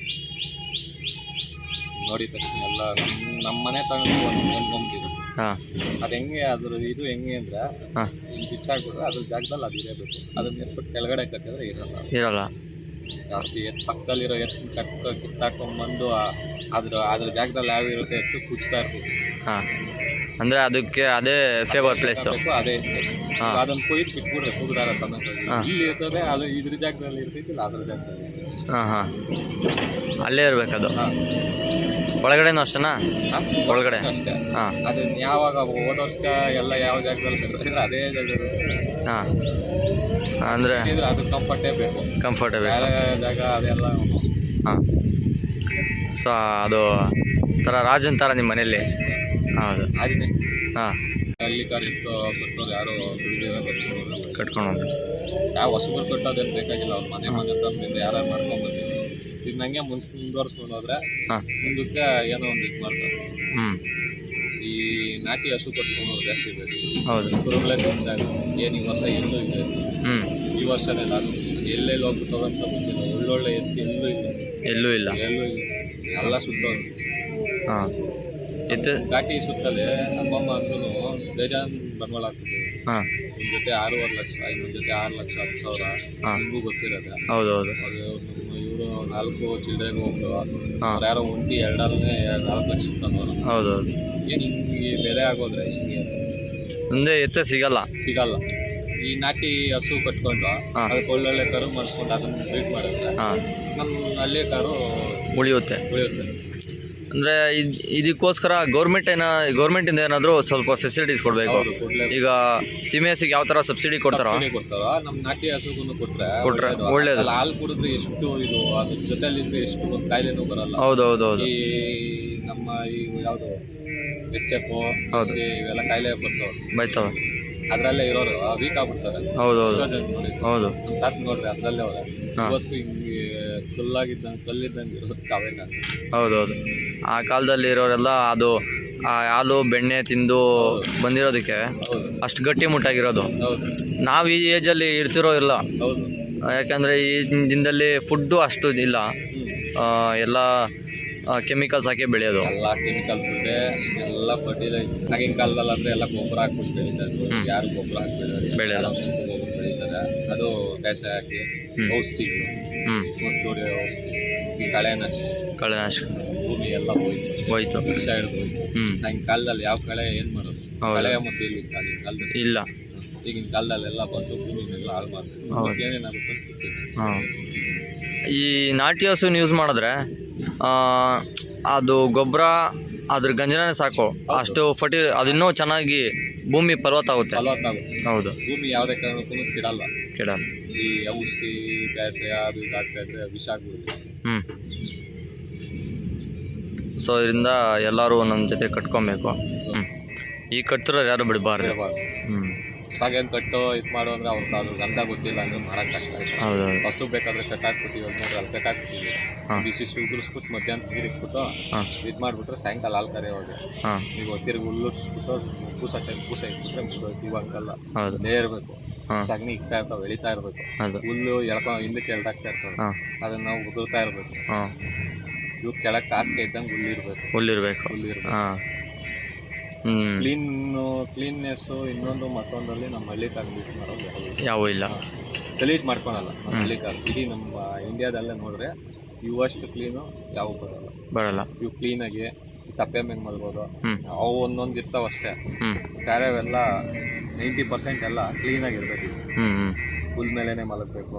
ನೋಡಿದ ತಕ್ಷಣ ಎಲ್ಲ ನಮ್ಮ ನಮ್ಮ ಮನೆ ತಗೊಂಡು ಒಂದು ಒಂದು ನಂಬಿಕೆ ಹಾಂ. ಅದು ಹೆಂಗೆ ಅದ್ರ ಇದು ಹೆಂಗೆ ಅಂದ್ರೆ ಹಾಂ. ಬಿಚ್ಚಾಕ್ಬಿಟ್ರೆ ಅದ್ರ ಜಾಗದಲ್ಲಿ ಅದು ಇರಬೇಕು. ಅದನ್ನ ಎತ್ಬಿಟ್ಟು ಕೆಳಗಡೆ ಕಟ್ಟಿದ್ರೆ ಇರಲ್ಲ. ಇರಲ್ಲ. ಜಾಸ್ತಿ ಎತ್ ಪಕ್ಕದಲ್ಲಿರೋ ಎತ್ತು ಕಟ್ಟು ಕಿತ್ತಾಕೊಂಡ್ಬಂದು ಅದ್ರ ಅದ್ರ ಜಾಗದಲ್ಲಿ ಯಾವ ಇರುತ್ತೆ ಎತ್ತು ಕುಚ್ತಾ ಇರ್ತೀವಿ ಹಾಂ. ಅಂದರೆ ಅದಕ್ಕೆ ಅದೇ ಫೇವರ್ ಪ್ಲೇಸು ಅದೇ ಹಾಂ. ಅದನ್ನ ಕೊಯ್ದು ಬಿಟ್ಬಿಡ್ರೆ ಕೂಗದಾರ ಸಮೇತ ಇಲ್ಲಿ ಇರ್ತದೆ ಅದು ಇದ್ರ ಜಾಗದಲ್ಲಿ ಇರ್ತೈತಿಲ್ಲ ಅದ್ರ ಜಾಗದಲ್ಲಿ ಹಾಂ ಹಾಂ. ಅಲ್ಲೇ ಇರಬೇಕದು. ಒಳಗಡೆನೂ ಅಷ್ಟೇನಾ? ಒಳಗಡೆ. ಅಷ್ಟೇ. ಹಾಂ. ಅದನ್ನ ಯಾವಾಗ ಹೋದ ವರ್ಷ ಎಲ್ಲ ಯಾವ ಜಾಗದಲ್ಲಿ ಕಟ್ಟಿದ್ರೆ ಅದೇ ಜಾಗದಲ್ಲಿ ಹಾಂ. ಅಂದರೆ ಅದು ಕಂಫರ್ಟೇ ಬೇಕು. ಕಂಫರ್ಟೇ ಜಾಗ ಅದೆಲ್ಲ ಹಾಂ. ಸೊ ಅದು ಥರ ರಾಜನ್ ಥರ ನಿಮ್ಮ ಮನೇಲಿ ಹೌದು. ಆಗಿದೆ. ಹಾಂ. ಅಲ್ಲಿ ಕಾರ್ ಇತ್ತು ಕೊಟ್ಟವ್ರು ಯಾರೋ ಕಟ್ಕೊಂಡು ಹೋದ್ರು. ಯಾವ ಹೊಸಬರು ಕಟ್ಟೋದೇನು ಬೇಕಾಗಿಲ್ಲ ಅವ್ರ ಮನೆ ಮನೆ ತಂದಿಂದ ಯಾರು ಮಾಡ್ಕೊಂಡ್ ಬಂದಿದ್ರು. ಈಗ ನಂಗೆ ಮುಂದೆ ಮುಂದುವರ್ಸ್ಕೊಂಡು ಹೋದ್ರೆ ಮುಂದಕ್ಕೆ ಏನೋ ಒಂದು ಇದು ಮಾಡ್ತಾರೆ. ಹ್ಞೂ ಈ ನಾಟಿ ಹಸು ಕಟ್ಕೊಂಡು ಜಾಸ್ತಿ ಬೇಕು ಹೌದು. ಕುರುಬಳೆ ತಂದಾಗ ಏನು ಈ ವರ್ಷ ಎಲ್ಲೂ ಇದೆ ಹ್ಞೂ ಈ ವರ್ಷನೇ ಲಾಸ್ಟ್ ಎಲ್ಲೆಲ್ಲಿ ಹೋಗ್ಬಿಟ್ಟವ್ರು ಅಂತ ಗೊತ್ತಿಲ್ಲ ಒಳ್ಳೊಳ್ಳೆ ಎತ್ತು ಎಲ್ಲೂ ಇಲ್ಲ. ಎಲ್ಲೂ ಇಲ್ಲ. ಎಲ್ಲೂ ಇಲ್ಲ. ಎಲ್ಲ ಸುತ್ತೋರು ಹಾಂ. ಇದು ಘಾಟಿ ಸುತ್ತಲೇ ನಮ್ಮಮ್ಮ ಅಂದ್ರೂ ಬೇಜಾನ್ ಬಂಡವಾಳ ಹಾಕ್ತಿದ್ದೀವಿ ಹಾಂ. ಒಂದು ಜೊತೆ ಆರೂವರೆ ಲಕ್ಷ ಇನ್ನೊಂದು ಜೊತೆ ಆರು ಲಕ್ಷ ಹತ್ತು ಸಾವಿರ ಹಾಂ. ನಿಮಗೂ ಗೊತ್ತಿರೋದೆ. ಹೌದು ಹೌದು ಅದು ಇವರು ನಾಲ್ಕು ಚಿಲ್ಡ್ರೆಗೆ ಒಂದು ಹಾಂ. ಅವ್ರು ಯಾರೋ ಒಂಟಿ ಎರಡಲ್ಲೇ ನಾಲ್ಕು ಲಕ್ಷ ತಂದವರು. ಹೌದು ಹೌದು ಏನು ಹಿಂಗೆ ಬೆಲೆ ಆಗೋದ್ರೆ ಹಿಂಗೆ? ಮುಂದೆ ಎತ್ತ ಸಿಗಲ್ಲ. ಸಿಗಲ್ಲ. ಈ ನಾಟಿ ಹಸು ಕಟ್ಕೊಂಡು ಹಾಂ. ಅದಕ್ಕೆ ಒಳ್ಳೊಳ್ಳೆ ಕರು ಮಾಡಿಸ್ಕೊಂಡು ಅದನ್ನು ಟ್ರೀಟ್ ಮಾಡಿದ್ರೆ ಹಾಂ. ನಮ್ಮ ಹಳ್ಳಿ ಕಾರು ಉಳಿಯುತ್ತೆ. ಉಳಿಯುತ್ತೆ. ಅಂದರೆ ಇದು ಇದಕ್ಕೋಸ್ಕರ ಗೌರ್ಮೆಂಟ್ ಏನೋ ಗೌರ್ಮೆಂಟಿಂದ ಏನಾದರೂ ಸ್ವಲ್ಪ ಫೆಸಿಲಿಟೀಸ್ ಕೊಡಬೇಕು. ಈಗ ಸಿ ಎಂ ಎಸ್ಸಿಗೆ ಯಾವ ಥರ ಸಬ್ಸಿಡಿ ಕೊಡ್ತಾರೋ? ಕೊಡ್ತಾರ? ನಮ್ಮ ನಾಟಿ ಹಸುಗೂ ಕೊಟ್ಟರೆ ಕೊಟ್ರೆ ಒಳ್ಳೇದು. ಹಾಲು ಕುಡಿದ್ರೆ ಎಷ್ಟು ಇದು ಅದ್ರ ಜೊತೆಲಿಂದ ಎಷ್ಟು ಒಂದು ಕಾಯಿಲೆನೂ ಬರಲ್ಲ. ಹೌದು ಹೌದು ಹೌದು ಈ ನಮ್ಮ ಈ ಯಾವುದು ಎಫ್ ಹೌದು. ಇವೆಲ್ಲ ಕಾಯಿಲೆ ಬರ್ತಾವ. ಬೈತವೆ. ಅದರಲ್ಲೇ ಇರೋರು ವೀಕ್ ಆಗ್ಬಿಡ್ತಾರೆ. ಹೌದು ಹೌದು ಎಷ್ಟೋ ಜನ ನೋಡಿ ಹೌದು. ನಮ್ಮ ತಾತ ನೋಡ್ರಿ ಅದರಲ್ಲೇ ಅವ್ರೆ. ಹಾಂ. ಇವತ್ತು ಹಿಂಗೆ ಕಲ್ಲಿದ್ದಂಗೆ ಇರೋದು ಕಾವೇನ ಹೌದು ಹೌದು ಆ ಕಾಲದಲ್ಲಿ ಇರೋರೆಲ್ಲ ಅದು ಆ ಹಾಲು ಬೆಣ್ಣೆ ತಿಂದು ಬಂದಿರೋದಕ್ಕೆ ಹೌದು. ಅಷ್ಟು ಗಟ್ಟಿ ಮುಟ್ಟಾಗಿರೋದು. ಹೌದು. ನಾವು ಈ ಏಜಲ್ಲಿ ಇರ್ತಿರೋ ಇಲ್ಲ. ಹೌದು. ಯಾಕಂದರೆ ಈ ದಿನದಲ್ಲಿ ಫುಡ್ಡು ಅಷ್ಟು ಇಲ್ಲ. ಆ, ಎಲ್ಲ ಕೆಮಿಕಲ್ಸ್ ಹಾಕಿ ಬೆಳೆಯೋದು. ಎಲ್ಲ ಕೆಮಿಕಲ್ ಫುಡ್ಡೆ ಎಲ್ಲ ಫರ್ಟಿಲೈಸ್ ಆಗಿನ ಕಾಲದಲ್ಲಿ ಅಂದ್ರೆ ಎಲ್ಲ ಗೊಬ್ಬರ ಹಾಕ್ಬಿಟ್ಟು ಬೆಳೀತಾ ಇದ್ರು ಹ್ಮ್. ಯಾರು ಗೊಬ್ಬರ ಹಾಕಿ ಬೆಳೆಯೋದು. ಬೆಳೆಯಲ್ಲ. ಹೋಗ್ಬಿಟ್ಟು ಅದು ಬೇಸಾಯ ಹಾಕಿ ಔಷಧಿ ಔಷಧಿಗಳು. ಹೊಡೆಯೋ ಔಷಧಿ ಈ ಕಳೆನಾಶ ಕಳೆನಾಶಕ. ಭೂಮಿ ಎಲ್ಲ ಹೋಯ್ತು. ಹೋಯ್ತು. ವಿಷ ಹಿಡಿದು ಹೋಯ್ತು. ಕಾಲದಲ್ಲಿ ಯಾವ ಕಳೆ ಏನು ಮಾಡೋದು? ಕಳೆ ಮತ್ತು ಇಲ್ಲಿ ಆಗಿನ ಕಾಲದಲ್ಲಿ. ಇಲ್ಲ. ಈಗಿನ ಕಾಲದಲ್ಲೆಲ್ಲ ಬಂದು ಭೂಮಿನೆಲ್ಲ ಹಾಳು ಮಾಡ್ತಾರೆ. ಇವತ್ತು ಏನೇನಾಗುತ್ತೆ ಅಂತ. ಹಾಂ. ಈ ನಾಟಿ ಹಸುನ ಯೂಸ್ ಮಾಡಿದ್ರೆ ಆ, ಅದು ಗೊಬ್ಬರ ಅದ್ರ ಗಂಜನೇ ಸಾಕು. ಅಷ್ಟು ಫಟಿ ಅದಿನ್ನೂ ಚೆನ್ನಾಗಿ ಭೂಮಿ ಪರ್ವತ ಆಗುತ್ತೆ. ಫಲವತ್ತಾಗುತ್ತೆ. ಹೌದು. ಭೂಮಿ ಯಾವುದೇ ಕಾರಣಕ್ಕೂ ಕೆಡಲ್ಲ ಕೆಡಲ್ಲ ಈ ಔಷಧಿ ಬೇಸಾಯ ಅದು ಇದಾಗ್ತಾ ಇದ್ರೆ ವಿಷ ಆಗ್ಬಿಡುತ್ತೆ. ಹ್ಞೂ ಸೊ ಇದರಿಂದ ಎಲ್ಲರೂ ನಮ್ಮ ಜೊತೆ ಕಟ್ಕೊಬೇಕು. ಹ್ಞೂ ಈ ಕಟ್ತಿರೋರು ಯಾರು ಬಿಡಬಾರ್ದು? ಹ್ಞೂ ಹಾಗೇನು ಕಟ್ಟು ಇದು ಮಾಡು ಅಂದ್ರೆ ಅವ್ರ ಅದ್ರ ಗಂಧ ಗೊತ್ತಿಲ್ಲ ಅಂದ್ರೆ ಮಾಡಕ್ ಕಷ್ಟ ಹಸು ಬೇಕಾದ್ರೆ ಕಟ್ಟಾಕ್ಬಿಟ್ಟಿವಿ ನೋಡ್ರಿ ಅಲ್ಲಿ ಕಟ್ಟಾಕ್ಬಿಟ್ಟಿವಿ ಬಿಸಿ ಉದುರಿಸ್ಬಿಟ್ಟು ಮಧ್ಯಾಹ್ನ ನೀರಿಕ್ಬಿಟ್ಟು ಇಟ್ಬಿಟ್ಟು ಇದು ಮಾಡ್ಬಿಟ್ರೆ ಸಾಯಂಕಾಲ ಹಾಲು ಕರೆಯೋವಾಗ ಹಾಂ. ಈಗ ತಿರುಗಿ ಉಲ್ಲುಸ್ಬಿಟ್ಟು ಕೂಸ ಟೈಮ್ ಕೂಸ ಇಟ್ಬಿಟ್ರೆ ಮುಗಿದೋಯ್ತು ಇವಾಗಲ್ಲ ಅದೇ ಇರಬೇಕು. ಸಗಣಿ ಇಕ್ತಾ ಇರ್ತಾವ ಎಳಿತಾ ಇರಬೇಕು. ಹುಲ್ಲು ಎಳ್ಕೊಂಡು ಹಿಂದಕ್ಕೆ ಎಳ್ದಾಕ್ತಾ ಇರ್ತವೆ. ಅದನ್ನ ನಾವು ಉದುರ್ತಾ ಇರ್ಬೇಕು. ಇವ್ ಕೆಳಗೆ ಕಾಸಿಗೆ ಇದ್ದಂಗೆ ಹುಲ್ಲಿರ್ಬೇಕು ಹುಲ್ಲಿರ್ಬೇಕು ಹುಲ್ಲಿರಬೇಕು ಹುಲ್ಲು ಇರಬೇಕು ಹಾಂ ಹ್ಞೂ ಕ್ಲೀನ್ ಕ್ಲೀನ್ನೆಸ್ಸು ಇನ್ನೊಂದು ಮತ್ತೊಂದರಲ್ಲಿ ನಮ್ಮ ಹಳ್ಳಿ ಮೀಟ್ ಮಾಡೋದು ಯಾವ ಇಲ್ಲ. ಗಲೀಜ್ ಮಾಡ್ಕೊಳಲ್ಲ. ನಮ್ಮ. ಹಳ್ಳಿ ಇಡೀ ನಮ್ಮ ಇಂಡಿಯಾದಲ್ಲೇ ನೋಡ್ರೆ ಇವಷ್ಟು ಕ್ಲೀನು ಯಾವ ಬರಲ್ಲ. ಬರಲ್ಲ. ಇವು ಕ್ಲೀನಾಗಿ ತಪ್ಪೆ ಮೇಲೆ ಮಲ್ಬೋದು ಹ್ಮ್. ಅವು ಒಂದೊಂದು ಇರ್ತಾವ ಅಷ್ಟೇ. ಹ್ಞೂ ಬೇರೆವೆಲ್ಲ ನೈಂಟಿ ಪರ್ಸೆಂಟ್ ಎಲ್ಲ ಕ್ಲೀನಾಗಿರ್ಬೇಕು ಹುಲ್ ಮೇಲೇ ಮಲಗಬೇಕು.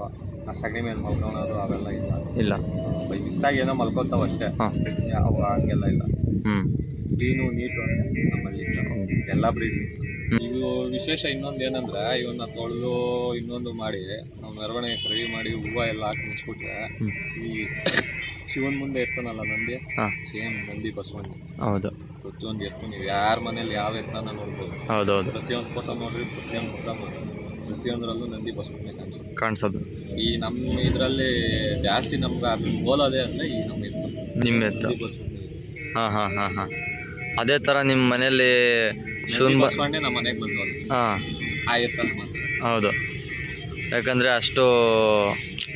ಆ ಸಗಣಿ ಮೇಲೆ ಮಲ್ಕೊಳೋದು ಅವೆಲ್ಲ ಇಲ್ಲ. ಇಲ್ಲ. ಇಷ್ಟಾಗಿ ಏನೋ ಮಲ್ಕೊತಾವಷ್ಟೇ ಅವು ಹಂಗೆಲ್ಲ ಇಲ್ಲ. ಕ್ಲೀನು ನೀಟು ನಮ್ಮಲ್ಲಿ ಎಲ್ಲ ಬ್ರೀಡ್ ಇವು ವಿಶೇಷ ಇನ್ನೊಂದು ಏನಂದ್ರೆ ಇವನ್ನ ತೊಳೆದು ಇನ್ನೊಂದು ಮಾಡಿ ನಾವು ಮೆರವಣಿಗೆ ರೆಡಿ ಮಾಡಿ ಹೂವು ಎಲ್ಲ ಹಾಕಿ ಈ ಶಿವನ್ ಮುಂದೆ ಇರ್ತಾನಲ್ಲ ನಂದಿ? ಹಾಂ. ಸೇಮ್ ನಂದಿ ಬಸವಣ್ಣ. ಹೌದು. ಪ್ರತಿಯೊಂದು ಎತ್ತು ನೀವು ಯಾರ ಮನೇಲಿ ಯಾವ ಎತ್ತನ ನೋಡ್ಬೋದು. ಹೌದು ಹೌದು ಪ್ರತಿಯೊಂದು ಫೋಟೋ ನೋಡ್ರಿ ಪ್ರತಿಯೊಂದು ಫೋಟೋ ನೋಡ್ರಿ. ಪ್ರತಿಯೊಂದರಲ್ಲೂ ನಂದಿ ಬಸವಣ್ಣ ಕಾಣಿಸುತ್ತೆ ಕಾಣಿಸೋದು. ಈ ನಮ್ಮ ಇದರಲ್ಲಿ ಜಾಸ್ತಿ ನಮ್ಗೆ ಅದು ಹೋಲೋದೇ ಅಂದರೆ ಈ ನಮ್ಮ ಎತ್ತು. ನಿಮ್ಮ ಎತ್ತು. ಬಸವಣ್ಣ. ಹಾಂ ಹಾಂ ಹಾಂ ಹಾಂ. ಅದೇ ಥರ ನಿಮ್ಮ ಮನೆಯಲ್ಲಿ ಬ ಬಸವಣ್ಣೆ ನಮ್ಮ ಮನೆಗೆ ಬಂದು ಹಾಂ. ಆ ಎತ್ತಲ್ಲಿ ಹೌದು. ಯಾಕಂದರೆ ಅಷ್ಟು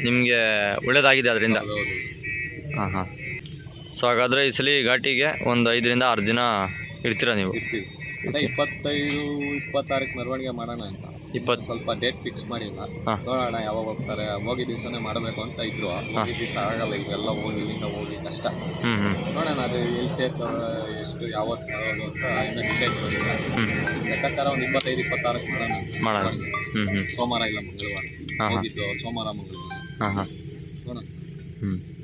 ನಿಮಗೆ ಒಳ್ಳೇದಾಗಿದೆ ಅದರಿಂದ. ಹಾಂ ಹಾಂ. ಸೊ ಹಾಗಾದರೆ ಈ ಸಲ ಘಾಟಿಗೆ ಒಂದು ಐದರಿಂದ ಆರು ದಿನ ಇರ್ತೀರಾ ನೀವು? ಇರ್ತೀವಿ. ಅದೇ ಇಪ್ಪತ್ತೈದು ಇಪ್ಪತ್ತಾರಕ್ಕೆ ಮೆರವಣಿಗೆ ಮಾಡೋಣ ಅಂತ. ಇಪ್ಪತ್ತು ಸ್ವಲ್ಪ ಡೇಟ್ ಫಿಕ್ಸ್ ಮಾಡಿಲ್ಲ. ಹಾ. ನೋಡೋಣ ಯಾವಾಗ ಹೋಗ್ತಾರೆ. ಹೋಗಿ ದಿವಸನೇ ಮಾಡಬೇಕು ಅಂತ ಇದ್ರು. ಹೋಗಿ ದಿವಸ ಆಗಲ್ಲ ಇವೆಲ್ಲ ಹೋಗಿ ಇಲ್ಲಿಂದ ಹೋಗಿ ಕಷ್ಟ. ಹ್ಞೂ ಹ್ಞೂ ನೋಡೋಣ ಅದು ಎಲ್ಲಿ ಸೇರ್ತಾರೆ ಎಷ್ಟು ಯಾವತ್ತು ಮಾಡೋದು ಅಂತ ಇನ್ನೂ ಡಿಸೈಡ್ ಮಾಡಿಲ್ಲ ಹ್ಞೂ ಲೆಕ್ಕಾಚಾರ ಒಂದು ಇಪ್ಪತ್ತೈದು ಇಪ್ಪತ್ತಾರಕ್ಕೆ ಮಾಡೋಣ. ಅಂತ. ಮಾಡೋಣ ಹ್ಞೂ ಹ್ಞೂ ಸೋಮವಾರ ಇಲ್ಲ ಮಂಗಳವಾರ. ಹಾಂ ಹಾಂ. ಹೋಗಿದ್ದು ಸೋಮವಾರ ಮಂಗಳವಾರ. ಹಾಂ ಹಾಂ. ನೋಡೋಣ. ಹ್ಞೂ